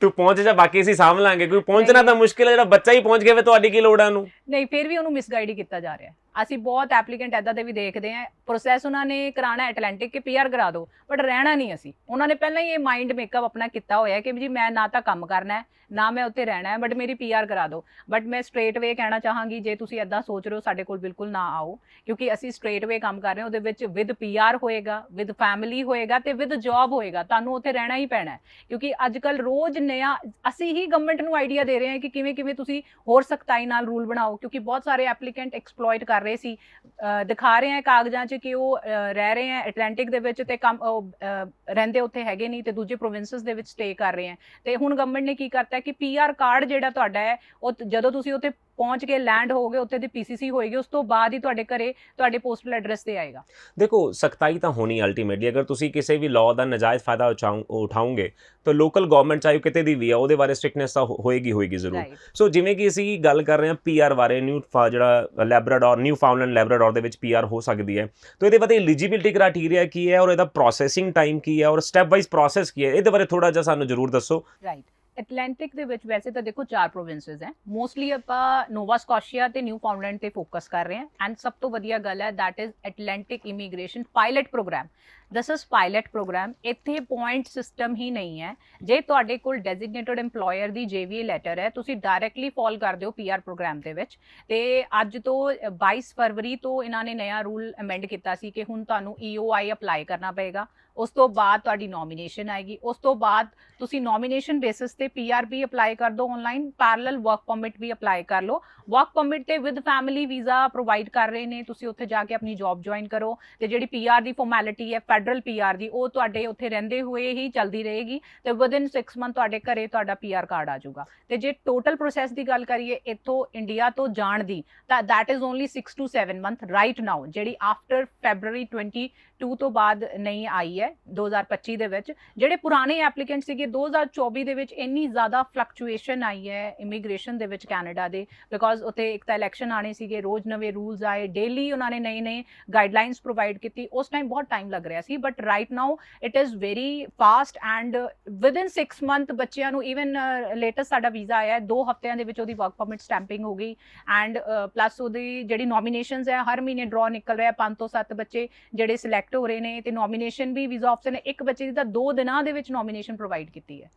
ਤੂੰ ਪਹੁੰਚ ਜਾ ਬਾਕੀ ਅਸੀਂ ਸਾਂਭ ਲਾਂਗੇ। ਕੋਈ ਪਹੁੰਚਣਾ। ਤਾਂ ਮੁਸ਼ਕਿਲ ਹੈ ਜਿਹੜਾ ਬੱਚਾ ਹੀ ਪਹੁੰਚ ਗਿਆ ਵੇ ਤੁਹਾਡੀ ਕੀ ਲੋੜ ਉਹਨੂੰ? ਨਹੀਂ ਫਿਰ ਵੀ ਉਹਨੂੰ ਮਿਸਗਾਈਡ ਕੀਤਾ ਜਾ ਰਿਹਾ ਹੈ। ਅਸੀਂ ਬਹੁਤ ਐਪਲੀਕੈਂਟ ਐਦਾਂ ਦੇ ਵੀ ਦੇਖਦੇ ਆਂ ਪ੍ਰੋਸੈਸ ਉਹਨਾਂ ਨੇ ਕਰਾਣਾ ਐਟਲਾਂਟਿਕ ਕਿ ਪੀਆਰ ਕਰਾ ਦਿਓ ਬਟ ਰਹਿਣਾ ਨਹੀਂ ਅਸੀਂ। ਉਹਨਾਂ ਨੇ ਪਹਿਲਾਂ ਹੀ ਇਹ ਮਾਈਂਡ ਮੇਕਅਪ ਆਪਣਾ ਕੀਤਾ ਹੋਇਆ ਕਿ ਵੀ ਜੀ ਮੈਂ ਨਾ ਤਾਂ ਕੰਮ ਕਰਨਾ ਹੈ, ਨਾ ਮੈਂ ਉੱਥੇ ਰਹਿਣਾ ਹੈ ਬਟ ਮੇਰੀ ਪੀਆਰ ਕਰਾ ਦਿਓ। ਬਟ ਮੈਂ ਸਟ੍ਰੇਟ ਵੇ ਕਹਿਣਾ ਚਾਹਾਂਗੀ, ਜੇ ਤੁਸੀਂ ਐਦਾਂ ਸੋਚ ਰਹੇ ਹੋ, ਸਾਡੇ ਕੋਲ ਬਿਲਕੁਲ ਨਾ ਆਓ, ਕਿਉਂਕਿ ਅਸੀਂ ਸਟ੍ਰੇਟ ਵੇ ਕੰਮ ਕਰ ਰਹੇ ਹਾਂ, ਉਹਦੇ ਵਿੱਚ ਵਿਦ ਪੀਆਰ ਹੋਏਗਾ ਵਿਦ ਫੈਮਿਲੀ ਹੋਏਗਾ ਤੇ ਵਿਦ ਜੌਬ ਹੋਏਗਾ, ਤੁਹਾਨੂੰ ਉੱਥੇ ਰਹਿਣਾ ਹੀ ਪੈਣਾ ਕਿਉਂਕਿ ਅੱਜ ਕੱਲ ਰੋਜ਼ ਨਿਆ, ਅਸੀਂ ਹੀ ਗਵਰਨਮੈਂਟ ਨੂੰ ਆਈਡੀਆ ਦੇ ਰਹੇ ਹਾਂ ਕਿ ਕਿਵੇਂ ਕਿਵੇਂ ਤੁਸੀਂ ਹੋਰ ਸਖਤਾਈ ਨਾਲ ਰੂਲ ਬਣਾਓ, ਕਿਉਂਕਿ ਬਹੁਤ ਸਾਰੇ ਐਪਲੀਕੈਂਟ ਐਕਸਪਲੋਇਟ ਕਰ ਰਹੇ ਸੀ। ਅਹ ਦਿਖਾ ਰਹੇ ਆ ਕਾਗਜ਼ਾਂ 'ਚ ਕਿ ਉਹ ਅਹ ਰਹਿ ਰਹੇ ਆ ਐਟਲਾਂਟਿਕ ਦੇ ਵਿੱਚ ਤੇ ਕੰਮ ਅਹ, ਰਹਿੰਦੇ ਉੱਥੇ ਹੈਗੇ ਨਹੀਂ ਤੇ ਦੂਜੇ ਪ੍ਰੋਵਿੰਸਸ ਦੇ ਵਿੱਚ ਸਟੇ ਕਰ ਰਹੇ ਆ ਤੇ ਹੁਣ ਗਵਰਨਮੈਂਟ ਨੇ ਕੀ ਕਰਤਾ ਹੈ ਕਿ ਪੀਆਰ ਕਾਰਡ ਜਿਹੜਾ ਤੁਹਾਡਾ ਹੈ ਉਹ ਜਦੋਂ ਤੁਸੀਂ ਉੱਥੇ ਪਹੁੰਚ ਕੇ ਲੈਂਡ ਹੋਗੇ ਉੱਥੇ ਦੀ ਪੀਸੀਸੀ ਹੋਏਗੀ ਉਸ ਤੋਂ ਬਾਅਦ ਹੀ ਤੁਹਾਡੇ ਘਰੇ ਤੁਹਾਡੇ ਪੋਸਟਲ ਐਡਰੈਸ ਤੇ ਆਏਗਾ। ਦੇਖੋ ਸਖਤਾਈ ਤਾਂ ਹੋਣੀ ਅਲਟੀਮੇਟਲੀ ਅਗਰ ਤੁਸੀਂ ਕਿਸੇ ਵੀ ਲਾਅ ਦਾ ਨਜਾਇਜ਼ ਫਾਇਦਾ ਉਠਾਉਂ- ਉਠਾਓਗੇ ਤਾਂ ਲੋਕਲ ਗਵਰਨਮੈਂਟ ਚਾਹੇ ਕਿਤੇ ਦੀ ਵੀ ਆ ਉਹਦੇ ਬਾਰੇ ਸਟ੍ਰਿਕਨੈਸ ਤਾਂ ਹੋਏਗੀ ਹੋਏਗੀ ਜ਼ਰੂਰ। ਸੋ ਜਿਵੇਂ ਕਿ ਅਸੀਂ ਗੱਲ ਕਰ ਰਹੇ ਹਾਂ ਪੀਆਰ ਬਾਰੇ ਨਿਊ ਜਿਹੜਾ ਲੈਬਰਾਡੋਰ ਨਿਊ ਫਾਊਂਡਲੈਂਡ ਲੈਬਰਾਡੋਰ ਦੇ ਵਿੱਚ ਪੀਆਰ ਹੋ ਸਕਦੀ ਹੈ। ਤਾਂ ਇਹਦੇ ਬਾਰੇ ਐਲੀਜੀਬਿਲਟੀ ਕ੍ਰਾਈਟੇਰੀਆ ਕੀ ਹੈ ਔਰ ਇਹਦਾ ਪ੍ਰੋਸੈਸਿੰਗ ਟਾਈਮ ਕੀ ਹੈ ਔਰ ਸਟੈਪ ਵਾਈਜ਼ ਪ੍ਰੋਸੈਸ ਕੀ ਹੈ ਇਹਦੇ ਬਾਰੇ ਥੋੜਾ ਜਿਹਾ ਸਾਨੂੰ ਜ਼ਰੂਰ ਦੱਸੋ। ਰਾਈਟ ਐਟਲਾਂਟਿਕ ਦੇ ਵਿੱਚ ਵੈਸੇ ਤਾਂ ਦੇਖੋ ਚਾਰ ਪ੍ਰੋਵਿੰਸਸ ਹੈ। ਮੋਸਟਲੀ ਆਪਾਂ ਨੋਵਾ ਸਕੋਸ਼ੀਆ ਤੇ ਨਿਊ ਫਾਊਂਡਲੈਂਡ ਤੇ ਫੋਕਸ ਕਰ ਰਹੇ ਹਾਂ। ਐਂਡ ਸਭ ਤੋਂ ਵਧੀਆ ਗੱਲ ਹੈ, that is Atlantic immigration pilot program this is pilot program ਇੱਥੇ ਪੁਆਇੰਟ ਸਿਸਟਮ ਹੀ ਨਹੀਂ ਹੈ। ਜੇ ਤੁਹਾਡੇ ਕੋਲ ਡੈਜ਼ਿਗਨੇਟਡ EMPLOYER ਦੀ JVA ਲੈਟਰ ਹੈ, ਤੁਸੀਂ ਡਾਇਰੈਕਟਲੀ ਫਾਲ ਕਰ ਦਿਓ PR ਪ੍ਰੋਗਰਾਮ ਦੇ ਵਿੱਚ। ਤੇ ਅੱਜ ਤੋਂ 22 ਫਰਵਰੀ ਤੋਂ ਇਹਨਾਂ ਨੇ ਨਵਾਂ ਰੂਲ ਅਮੈਂਡ ਕੀਤਾ ਸੀ ਕਿ ਹੁਣ ਤੁਹਾਨੂੰ EOI ਅਪਲਾਈ ਕਰਨਾ ਪਏਗਾ। ਉਸ ਤੋਂ ਬਾਅਦ ਤੁਹਾਡੀ ਨੋਮੀਨੇਸ਼ਨ ਆਏਗੀ। ਉਸ ਤੋਂ ਬਾਅਦ ਤੁਸੀਂ ਨੋਮੀਨੇਸ਼ਨ ਬੇਸਿਸ ਤੇ ਪੀਆਰਬੀ ਅਪਲਾਈ ਕਰ ਦਿਓ ਆਨਲਾਈਨ ਪੈਰਲਲ ਵਰਕ ਪਰਮਿਟ ਵੀ ਅਪਲਾਈ ਕਰ ਲਓ। ਵਰਕ ਪਰਮਿਟ ਤੇ ਵਿਦ ਫੈਮਿਲੀ ਵੀਜ਼ਾ ਪ੍ਰੋਵਾਈਡ ਕਰ ਰਹੇ ਨੇ। ਤੁਸੀਂ ਉੱਥੇ ਜਾ ਕੇ ਆਪਣੀ ਜੌਬ ਜੁਆਇਨ ਕਰੋ। ਤੇ ਜਿਹੜੀ ਪੀਆਰ ਦੀ ਫਾਰਮੈਲਿਟੀ ਹੈ ਫੈਡਰਲ ਪੀਆਰ ਦੀ, ਉਹ ਤੁਹਾਡੇ ਉੱਥੇ ਰਹਿੰਦੇ ਹੋਏ ਹੀ ਚੱਲਦੀ ਰਹੇਗੀ ਤੇ ਵਿਦਿਨ 6 ਮੰਥ ਤੁਹਾਡੇ ਘਰੇ ਤੁਹਾਡਾ ਪੀਆਰ ਕਾਰਡ ਆ ਜਾਊਗਾ। ਤੇ ਜੇ ਟੋਟਲ ਪ੍ਰੋਸੈਸ ਦੀ ਗੱਲ ਕਰੀਏ, ਇੱਥੋਂ ਇੰਡੀਆ ਤੋਂ ਜਾਣ ਦੀ, ਤਾਂ that is only 6 to 7 month right now ਜਿਹੜੀ ਆਫਟਰ ਫੈਬਰੂਅਰੀ 22 ਤੋਂ ਬਾਅਦ ਨਹੀਂ ਆਈ ਹੈ 2025 ਦੇ ਵਿੱਚ। ਜਿਹੜੇ ਪੁਰਾਣੇ ਐਪਲੀਕੈਂਟ ਸੀਗੇ 2024 ਦੇ ਵਿੱਚ ਇੰਨੀ ਜ਼ਿਆਦਾ ਫਲਕਚੁਏਸ਼ਨ ਆਈ ਹੈ ਇਮੀਗ੍ਰੇਸ਼ਨ ਦੇ ਵਿੱਚ ਕੈਨੇਡਾ ਦੇ ਬਿਕੋਜ਼ ਉੱਥੇ ਇੱਕ ਤਾਂ ਇਲੈਕਸ਼ਨ ਆਣੇ ਸੀਗੇ, ਰੋਜ਼ ਨਵੇਂ ਰੂਲਸ ਆਏ ਡੇਲੀ ਉਹਨਾਂ ਨੇ ਨਏ ਨਏ ਗਾਈਡਲਾਈਨਸ ਪ੍ਰੋਵਾਈਡ ਕੀਤੀ, ਉਸ ਟਾਈਮ ਬਹੁਤ ਟਾਈਮ ਲੱਗ ਰਿਹਾ ਸੀ but right now it is very fast and within 6 month ਬੱਚਿਆਂ ਨੂੰ ਇਵਨ ਲੇਟੈਸਟ ਸਾਡਾ ਵੀਜ਼ਾ ਆਇਆ ਹੈ 2 ਹਫ਼ਤਿਆਂ ਦੇ ਵਿੱਚ ਉਹਦੀ ਵਰਕ ਪਰਮਿਟ ਸਟੈਂਪਿੰਗ ਹੋ ਗਈ ਐਂਡ ਪਲੱਸ ਉਹਦੀ ਜਿਹੜੀ ਨੋਮੀਨੇਸ਼ਨਸ ਹੈ ਹਰ ਮਹੀਨੇ ਡਰਾ ਨਿਕਲ ਰਿਹਾ 5 ਤੋਂ 7 ਬੱਚੇ ਜਿਹੜੇ ਸਿਲੈਕਟ ਹੋ ਰਹੇ ਨੇ ਤੇ ਨੋਮੀਨੇਸ਼ਨ ਵੀ ਵੀਜ਼ਾ ਆਫਿਸਰ ਨੇ ਇੱਕ ਬੱਚੇ ਦੀ ਤਾਂ 2 ਦਿਨਾਂ ਦੇ ਵਿੱਚ ਨੋਮੀਨੇਸ਼ਨ ਪ੍ਰੋਵਾਈਡ ਕੀਤੀ ਹੈ।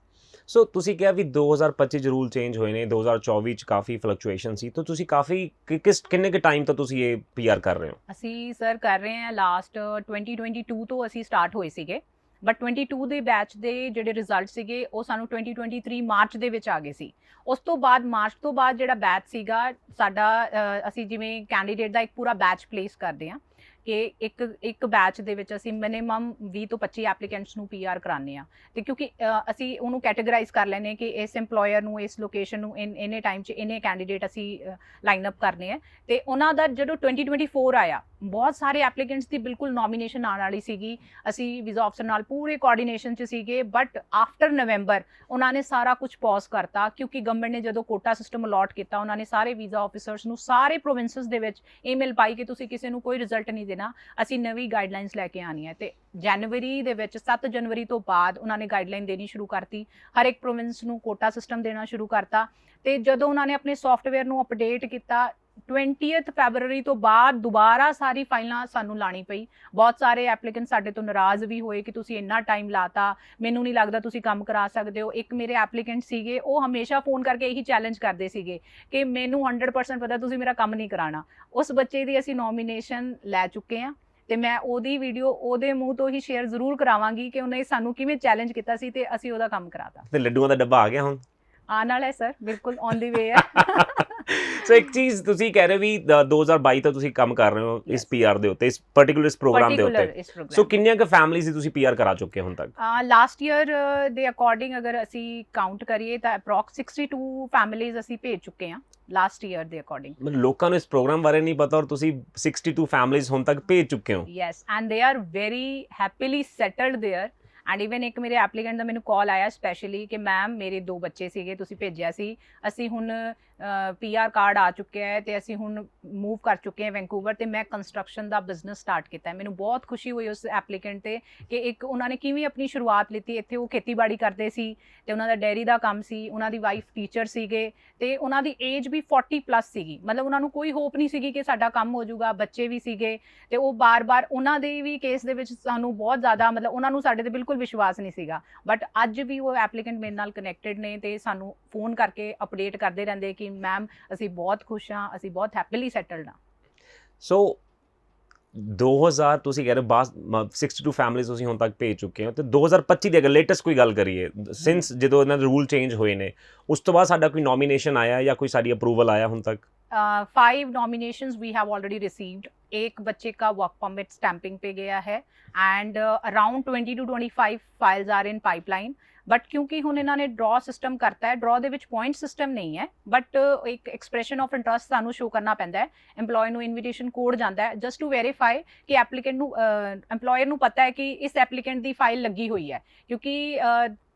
ਸੋ ਤੁਸੀਂ ਕਿਹਾ ਵੀ 2025 ਚ ਰੂਲ ਚੇਂਜ ਹੋਏ ਨੇ 2024 ਚ ਕਾਫੀ ਫਲਕਚੁਏਸ਼ਨ ਸੀ ਤਾਂ ਤੁਸੀਂ ਕਾਫੀ ਕਿਸ ਕਿੰਨੇ ਕੁ ਟਾਈਮ ਤੋਂ ਤੁਸੀਂ ਇਹ ਪੀਆਰ ਕਰ ਰਹੇ ਹੋ? ਅਸੀਂ ਸਰ ਕਰ ਰਹੇ ਹਾਂ ਲਾਸਟ 2022 ਤੋਂ ਅਸੀਂ ਸਟਾਰਟ ਹੋਏ ਸੀਗੇ ਬਟ 22 ਦੇ ਬੈਚ ਦੇ ਜਿਹੜੇ ਰਿਜ਼ਲਟ ਸੀਗੇ, ਉਹ ਸਾਨੂੰ 2023 ਮਾਰਚ ਦੇ ਵਿੱਚ ਆ ਗਏ ਸੀ। ਉਸ ਤੋਂ ਬਾਅਦ, ਮਾਰਚ ਤੋਂ ਬਾਅਦ ਜਿਹੜਾ ਬੈਚ ਸੀਗਾ, ਸਾਡਾ ਅਸੀਂ ਜਿਵੇਂ ਕੈਂਡੀਡੇਟ ਦਾ ਇੱਕ ਪੂਰਾ ਬੈਚ ਪਲੇਸ ਕਰਦੇ ਹਾਂ ਕਿ ਇੱਕ ਇੱਕ ਬੈਚ ਦੇ ਵਿੱਚ ਅਸੀਂ ਮਿਨੀਮਮ 20 ਤੋਂ 25 ਐਪਲੀਕੈਂਟਸ ਨੂੰ ਪੀਆਰ ਕਰਾਉਂਦੇ ਆ ਤੇ ਕਿਉਂਕਿ ਅਸੀਂ ਉਹਨੂੰ ਕੈਟਾਗਰਾਈਜ਼ ਕਰ ਲੈਨੇ ਕਿ ਇਸ EMPLOYER ਨੂੰ, ਇਸ ਲੋਕੇਸ਼ਨ ਨੂੰ, ਇਨ, ਇਨੇ ਟਾਈਮ 'ਚ ਇਨੇ ਕੈਂਡੀਡੇਟ ਅਸੀਂ ਲਾਈਨ ਅਪ ਕਰਨੇ ਆ ਤੇ ਉਹਨਾਂ ਦਾ ਜਦੋਂ 2024 ਆਇਆ ਬਹੁਤ ਸਾਰੇ ਐਪਲੀਕੈਂਟਸ ਦੀ ਬਿਲਕੁਲ ਨੋਮੀਨੇਸ਼ਨ ਆਉਣ ਵਾਲੀ ਸੀਗੀ। ਅਸੀਂ ਵੀਜ਼ਾ ਅਫਸਰ ਨਾਲ ਪੂਰੇ ਕੋਆਰਡੀਨੇਸ਼ਨ 'ਚ ਸੀਗੇ ਬਟ ਆਫਟਰ ਨਵੰਬਰ ਉਹਨਾਂ ਨੇ ਸਾਰਾ ਕੁਝ ਪੌਜ਼ ਕਰਤਾ, ਕਿਉਂਕਿ ਗਵਰਨਮੈਂਟ ਨੇ ਜਦੋਂ ਕੋਟਾ ਸਿਸਟਮ ਅਲਾਟ ਕੀਤਾ, ਉਹਨਾਂ ਨੇ ਸਾਰੇ ਵੀਜ਼ਾ ਆਫੀਸਰਸ ਨੂੰ ਸਾਰੇ ਪ੍ਰੋਵਿੰਸਸ ਦੇ ਵਿੱਚ ਈਮੇਲ ਪਾਈ ਕਿ ਤੁਸੀਂ ਕਿਸੇ ਨੂੰ ਕੋਈ ਰਿਜ਼ਲਟ ਨਹੀਂ ਦੇਣਾ, ਅਸੀਂ ਨਵੀਂ ਗਾਈਡਲਾਈਨਸ ਲੈ ਕੇ ਆਣੀ ਹੈ ਤੇ ਜਨਵਰੀ ਦੇ ਵਿੱਚ 7 ਜਨਵਰੀ ਤੋਂ ਬਾਅਦ ਉਹਨਾਂ ਨੇ ਗਾਈਡਲਾਈਨ ਦੇਣੀ ਸ਼ੁਰੂ ਕਰਤੀ। ਹਰ ਇੱਕ ਪ੍ਰੋਵਿੰਸ ਨੂੰ ਕੋਟਾ ਸਿਸਟਮ ਦੇਣਾ ਸ਼ੁਰੂ ਕਰਤਾ। ਤੇ ਜਦੋਂ ਉਹਨਾਂ ਨੇ ਆਪਣੇ ਸੌਫਟਵੇਅਰ ਨੂੰ ਅਪਡੇਟ ਕੀਤਾ 20th ਫੈਬਰੂਰੀ ਤੋਂ ਬਾਅਦ ਦੁਬਾਰਾ ਸਾਰੀ ਫਾਈਲਾਂ ਸਾਨੂੰ ਲਾਣੀ ਪਈ। ਬਹੁਤ ਸਾਰੇ ਐਪਲੀਕੈਂਟ ਸਾਡੇ ਤੋਂ ਨਾਰਾਜ਼ ਵੀ ਹੋਏ ਕਿ ਤੁਸੀਂ ਇੰਨਾ ਟਾਈਮ ਲਾਤਾ ਮੈਨੂੰ ਨਹੀਂ ਲੱਗਦਾ ਤੁਸੀਂ ਕੰਮ ਕਰਾ ਸਕਦੇ ਹੋ। ਇੱਕ ਮੇਰੇ ਐਪਲੀਕੈਂਟ ਸੀਗੇ ਉਹ ਹਮੇਸ਼ਾ ਫੋਨ ਕਰਕੇ ਇਹੀ ਚੈਲੰਜ ਕਰਦੇ ਸੀਗੇ ਕਿ ਮੈਨੂੰ 100% ਪਤਾ ਤੁਸੀਂ ਮੇਰਾ ਕੰਮ ਨਹੀਂ ਕਰਾਣਾ ਉਸ ਬੱਚੇ ਦੀ ਅਸੀਂ ਨੋਮੀਨੇਸ਼ਨ ਲੈ ਚੁੱਕੇ ਹਾਂ ਤੇ ਮੈਂ ਉਹਦੀ ਵੀਡੀਓ ਉਹਦੇ ਮੂੰਹ ਤੋਂ ਹੀ ਸ਼ੇਅਰ ਜ਼ਰੂਰ ਕਰਾਵਾਂਗੀ ਕਿ ਉਹਨੇ ਸਾਨੂੰ ਕਿਵੇਂ ਚੈਲੰਜ ਕੀਤਾ ਸੀ ਤੇ ਅਸੀਂ ਉਹਦਾ ਕੰਮ ਕਰਾਤਾ। ਤੇ ਲੱਡੂਆਂ ਦਾ ਡੱਬਾ ਆ ਗਿਆ ਹੁਣ? ਆਉਣ ਵਾਲਾ ਹੈ ਸਰ ਬਿਲਕੁਲ ਔਨ ਦੀ ਵੇ ਹੈ। ਸੋ ਇੱਕ ਚੀਜ਼ ਤੁਸੀਂ ਕਹਿ ਰਹੇ ਹੋ ਵੀ ਅ, 2022 ਤੋਂ ਤੁਸੀਂ ਕੰਮ ਕਰ ਰਹੇ ਹੋ ਇਸ Yes. ਪੀਆਰ ਦੇ ਉੱਤੇ ਇਸ ਪਾਰਟਿਕੂਲਰ ਇਸ ਪ੍ਰੋਗਰਾਮ ਦੇ Particular ਉੱਤੇ ਇਸ program ਸੋ ਕਿੰਨੀਆਂ ਕੁ ਫੈਮਿਲੀਜ਼ ਦੀ ਤੁਸੀਂ ਪੀਆਰ ਕਰਾ ਚੁੱਕੇ ਹੋ ਹੁਣ ਤੱਕ ਲਾਸਟ ਈਅਰ ਦੇ ਅਕੋਰਡਿੰਗ ਅਗਰ ਅਸੀਂ ਕਾਊਂਟ ਕਰੀਏ ਤਾਂ ਅਪਰੋਕਸ 62 ਫੈਮਿਲੀਜ਼ ਅਸੀਂ ਭੇਜ ਚੁੱਕੇ ਹਾਂ ਲਾਸਟ ਈਅਰ ਦੇ ਅਕੋਰਡਿੰਗ ਮਤਲਬ ਲੋਕਾਂ ਨੂੰ ਇਸ ਪ੍ਰੋਗਰਾਮ ਬਾਰੇ ਨਹੀਂ ਪਤਾ ਔਰ ਤੁਸੀਂ 62 ਫੈਮਿਲੀਜ਼ ਹੁਣ ਤੱਕ ਭੇਜ ਚੁੱਕੇ ਹੋ yes and they are very happily settled there and even ਇੱਕ ਮੇਰੇ ਐਪਲੀਕੈਂਟ ਦਾ ਮੈਨੂੰ ਕਾਲ ਆਇਆ ਸਪੈਸ਼ਲੀ ਕਿ ਮੈਮ ਮੇਰੇ ਦੋ ਬੱਚੇ ਸੀਗੇ ਤੁਸੀਂ ਭੇਜਿਆ ਸੀ ਅਸੀਂ ਹੁਣ ਪੀਆਰ ਕਾਰਡ ਆ ਚੁੱਕਿਆ ਹੈ ਤੇ ਅਸੀਂ ਹੁਣ ਮੂਵ ਕਰ ਚੁੱਕੇ ਹਾਂ ਵੈਂਕੂਵਰ ਤੇ ਮੈਂ ਕੰਸਟਰਕਸ਼ਨ ਦਾ ਬਿਜ਼ਨਸ ਸਟਾਰਟ ਕੀਤਾ ਹੈ। ਮੈਨੂੰ ਬਹੁਤ ਖੁਸ਼ੀ ਹੋਈ ਉਸ ਐਪਲੀਕੈਂਟ ਤੇ ਕਿ ਇੱਕ ਉਹਨਾਂ ਨੇ ਕਿਵੇਂ ਆਪਣੀ ਸ਼ੁਰੂਆਤ ਲਿੱਤੀ। ਇੱਥੇ ਉਹ ਖੇਤੀਬਾੜੀ ਕਰਦੇ ਸੀ ਤੇ ਉਹਨਾਂ ਦਾ ਡੈਰੀ ਦਾ ਕੰਮ ਸੀ, ਉਹਨਾਂ ਦੀ ਵਾਈਫ ਟੀਚਰ ਸੀਗੇ ਤੇ ਉਹਨਾਂ ਦੀ ਏਜ ਵੀ 40 ਪਲੱਸ ਸੀਗੀ। ਮਤਲਬ ਉਹਨਾਂ ਨੂੰ ਕੋਈ ਹੋਪ ਨਹੀਂ ਸੀਗੀ ਕਿ ਸਾਡਾ ਕੰਮ ਹੋ ਜਾਊਗਾ, ਬੱਚੇ ਵੀ ਸੀਗੇ ਤੇ ਉਹ ਬਾਰ-ਬਾਰ ਉਹਨਾਂ ਦੇ ਵੀ ਕੇਸ ਦੇ ਵਿੱਚ ਸਾਨੂੰ ਬਹੁਤ ਜ਼ਿਆਦਾ ਮਤਲਬ ਉਹਨਾਂ ਨੂੰ ਸਾਡੇ ਤੇ ਬਿਲਕੁਲ ਵਿਸ਼ਵਾਸ ਨਹੀਂ ਸੀਗਾ। ਬਟ ਅੱਜ ਵੀ ਉਹ ਐਪਲੀਕੈਂਟ ਮੇਰੇ ਨਾਲ ਕਨੈਕਟਡ ਨੇ ਤੇ ਸਾਨੂੰ ਫੋਨ ਕਰਕੇ ਅਪਡੇਟ ਕਰਦੇ ਰਹਿੰਦੇ ਕਿ ਮੈਮ ਅਸੀਂ ਬਹੁਤ ਖੁਸ਼ ਹਾਂ ਅਸੀਂ ਬਹੁਤ ਹੈਪੀਲੀ ਸੈਟਲਡ ਹਾਂ ਸੋ 2000 ਤੁਸੀਂ ਕਹਿ ਰਹੇ ਹੋ ਬਾਸ ਮ- 62 ਫੈਮਿਲੀਜ਼ ਤੁਸੀਂ ਹੁਣ ਤੱਕ ਭੇਜ ਚੁੱਕੇ ਹੋ ਤੇ 2025 ਦੀ ਅਗਰ ਲੇਟੈਸਟ ਕੋਈ ਗੱਲ ਕਰੀਏ ਸਿੰਸ ਜਦੋਂ ਇਹਨਾਂ ਦੇ ਰੂਲ ਚੇਂਜ ਹੋਏ ਨੇ ਉਸ ਤੋਂ ਬਾਅਦ ਸਾਡਾ ਕੋਈ ਨੋਮੀਨੇਸ਼ਨ ਆਇਆ ਜਾਂ ਕੋਈ ਸਾਡੀ ਅਪਰੂਵਲ ਆਇਆ ਹੁਣ ਤੱਕ uh, five nominations we have already received एक बच्चे का वर्क परमिट स्टैंपिंग पे गया है and around 20 to 25 files are in pipeline but ਕਿਉਂਕਿ ਹੁਣ ਇਹਨਾਂ ਨੇ ਡਰਾ ਸਿਸਟਮ ਕਰਤਾ ਹੈ ਡਰਾ ਦੇ ਵਿੱਚ ਪੁਆਇੰਟ ਸਿਸਟਮ ਨਹੀਂ ਹੈ ਬਟ ਇੱਕ ਐਕਸਪ੍ਰੈਸ਼ਨ ਆਫ ਇੰਟਰਸਟ ਸਾਨੂੰ ਸ਼ੋ ਕਰਨਾ ਪੈਂਦਾ ਹੈ EMPLOYE ਨੂੰ ਇਨਵੀਟੇਸ਼ਨ ਕੋਡ ਜਾਂਦਾ ਹੈ ਜਸਟ ਟੂ ਵੈਰੀਫਾਈ ਕਿ ਐਪਲੀਕੈਂਟ ਨੂੰ EMPLOYER ਨੂੰ ਪਤਾ ਹੈ ਕਿ ਇਸ ਐਪਲੀਕੈਂਟ ਦੀ ਫਾਈਲ ਲੱਗੀ ਹੋਈ ਹੈ ਕਿਉਂਕਿ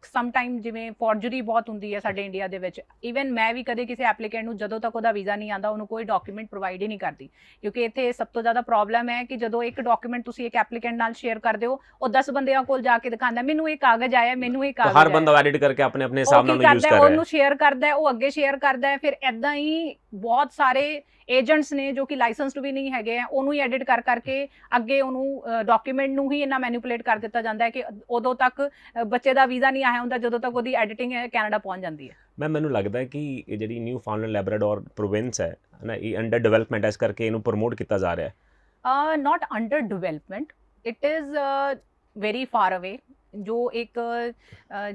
ਸਮ ਟਾਈਮ ਜਿਵੇਂ ਫੋਰਜਰੀ ਬਹੁਤ ਹੁੰਦੀ ਹੈ ਸਾਡੇ ਇੰਡੀਆ ਦੇ ਵਿੱਚ। ਇਵਨ ਮੈਂ ਵੀ ਕਦੇ ਕਿਸੇ ਐਪਲੀਕੈਂਟ ਨੂੰ ਜਦੋਂ ਤੱਕ ਉਹਦਾ ਵੀਜ਼ਾ ਨਹੀਂ ਆਂਦਾ ਉਹਨੂੰ ਕੋਈ ਡਾਕੂਮੈਂਟ ਪ੍ਰੋਵਾਈਡ ਹੀ ਨਹੀਂ ਕਰਦੀ। ਕਿਉਂਕਿ ਇੱਥੇ ਸਭ ਤੋਂ ਜ਼ਿਆਦਾ ਪ੍ਰੋਬਲਮ ਹੈ ਕਿ ਜਦੋਂ ਇੱਕ ਡਾਕੂਮੈਂਟ ਤੁਸੀਂ ਇੱਕ ਐਪਲੀਕੈਂਟ ਨਾਲ ਸ਼ੇਅਰ ਕਰਦੇ ਹੋ ਉਹ 10 ਬੰਦਿਆਂ ਕੋਲ ਜਾ ਕੇ ਦਿਖਾਉਂਦਾ ਮੈਨੂੰ ਇਹ ਕਾਗਜ਼ ਆਇਆ ਮੈਨੂੰ ਇਹ ਕਾਗਜ਼ ਹਰ। ਬੰਦਾ ਐਡਿਟ ਕਰਕੇ ਆਪਣੇ ਆਪਣੇ ਹਿਸਾਬ ਨਾਲ ਯੂਜ਼ ਕਰਦਾ ਕਰ ਹੈ, ਉਹਨੂੰ ਸ਼ੇਅਰ ਕਰਦਾ ਹੈ ਉਹ ਅੱਗੇ ਸ਼ੇਅਰ ਕਰਦਾ ਹੈ ਫਿਰ ਐਦਾਂ ਹੀ ਬਹੁਤ ਸਾਰੇ ਏਜੰਟਸ ਨੇ ਜੋ ਕਿ ਲਾਇਸੈਂਸਡ ਵੀ ਨਹੀਂ ਹੈਗੇ ਆ ਉਹਨੂੰ ਹੀ ਐਡਿਟ ਕਰ ਕਰਕੇ ਅੱਗੇ ਉਹਨੂੰ ਡਾਕੂਮੈਂਟ ਨੂੰ ਹੀ ਇੰਨਾ ਮੈਨੀਪੂਲੇਟ ਕਰ ਦਿੱਤਾ ਜਾਂਦਾ ਹੈ ਕਿ ਉਦੋਂ ਤੱਕ ਬੱਚੇ ਦਾ ਵੀਜ਼ਾ ਨਹੀਂ ਆਇਆ ਹੁੰਦਾ ਜਦੋਂ ਤੱਕ ਉਹਦੀ ਐਡੀਟਿੰਗ ਕੈਨੇਡਾ ਪਹੁੰਚ ਜਾਂਦੀ ਹੈ ਮੈਂ ਮੈਨੂੰ ਲੱਗਦਾ ਹੈ ਕਿ ਇਹ ਜਿਹੜੀ ਨਿਊ ਫਾਊਂਡਲੈਂਡ ਲੈਬਰਾਡੋਰ ਪ੍ਰੋਵਿੰਸ ਹੈ ਨਾ ਇਹ ਅੰਡਰ ਡਿਵੈਲਪਮੈਂਟ ਇਸ ਕਰਕੇ ਇਹਨੂੰ ਪ੍ਰਮੋਟ ਕੀਤਾ ਜਾ ਰਿਹਾ ਹੈ under development it is uh, very far away ਜੋ ਇੱਕ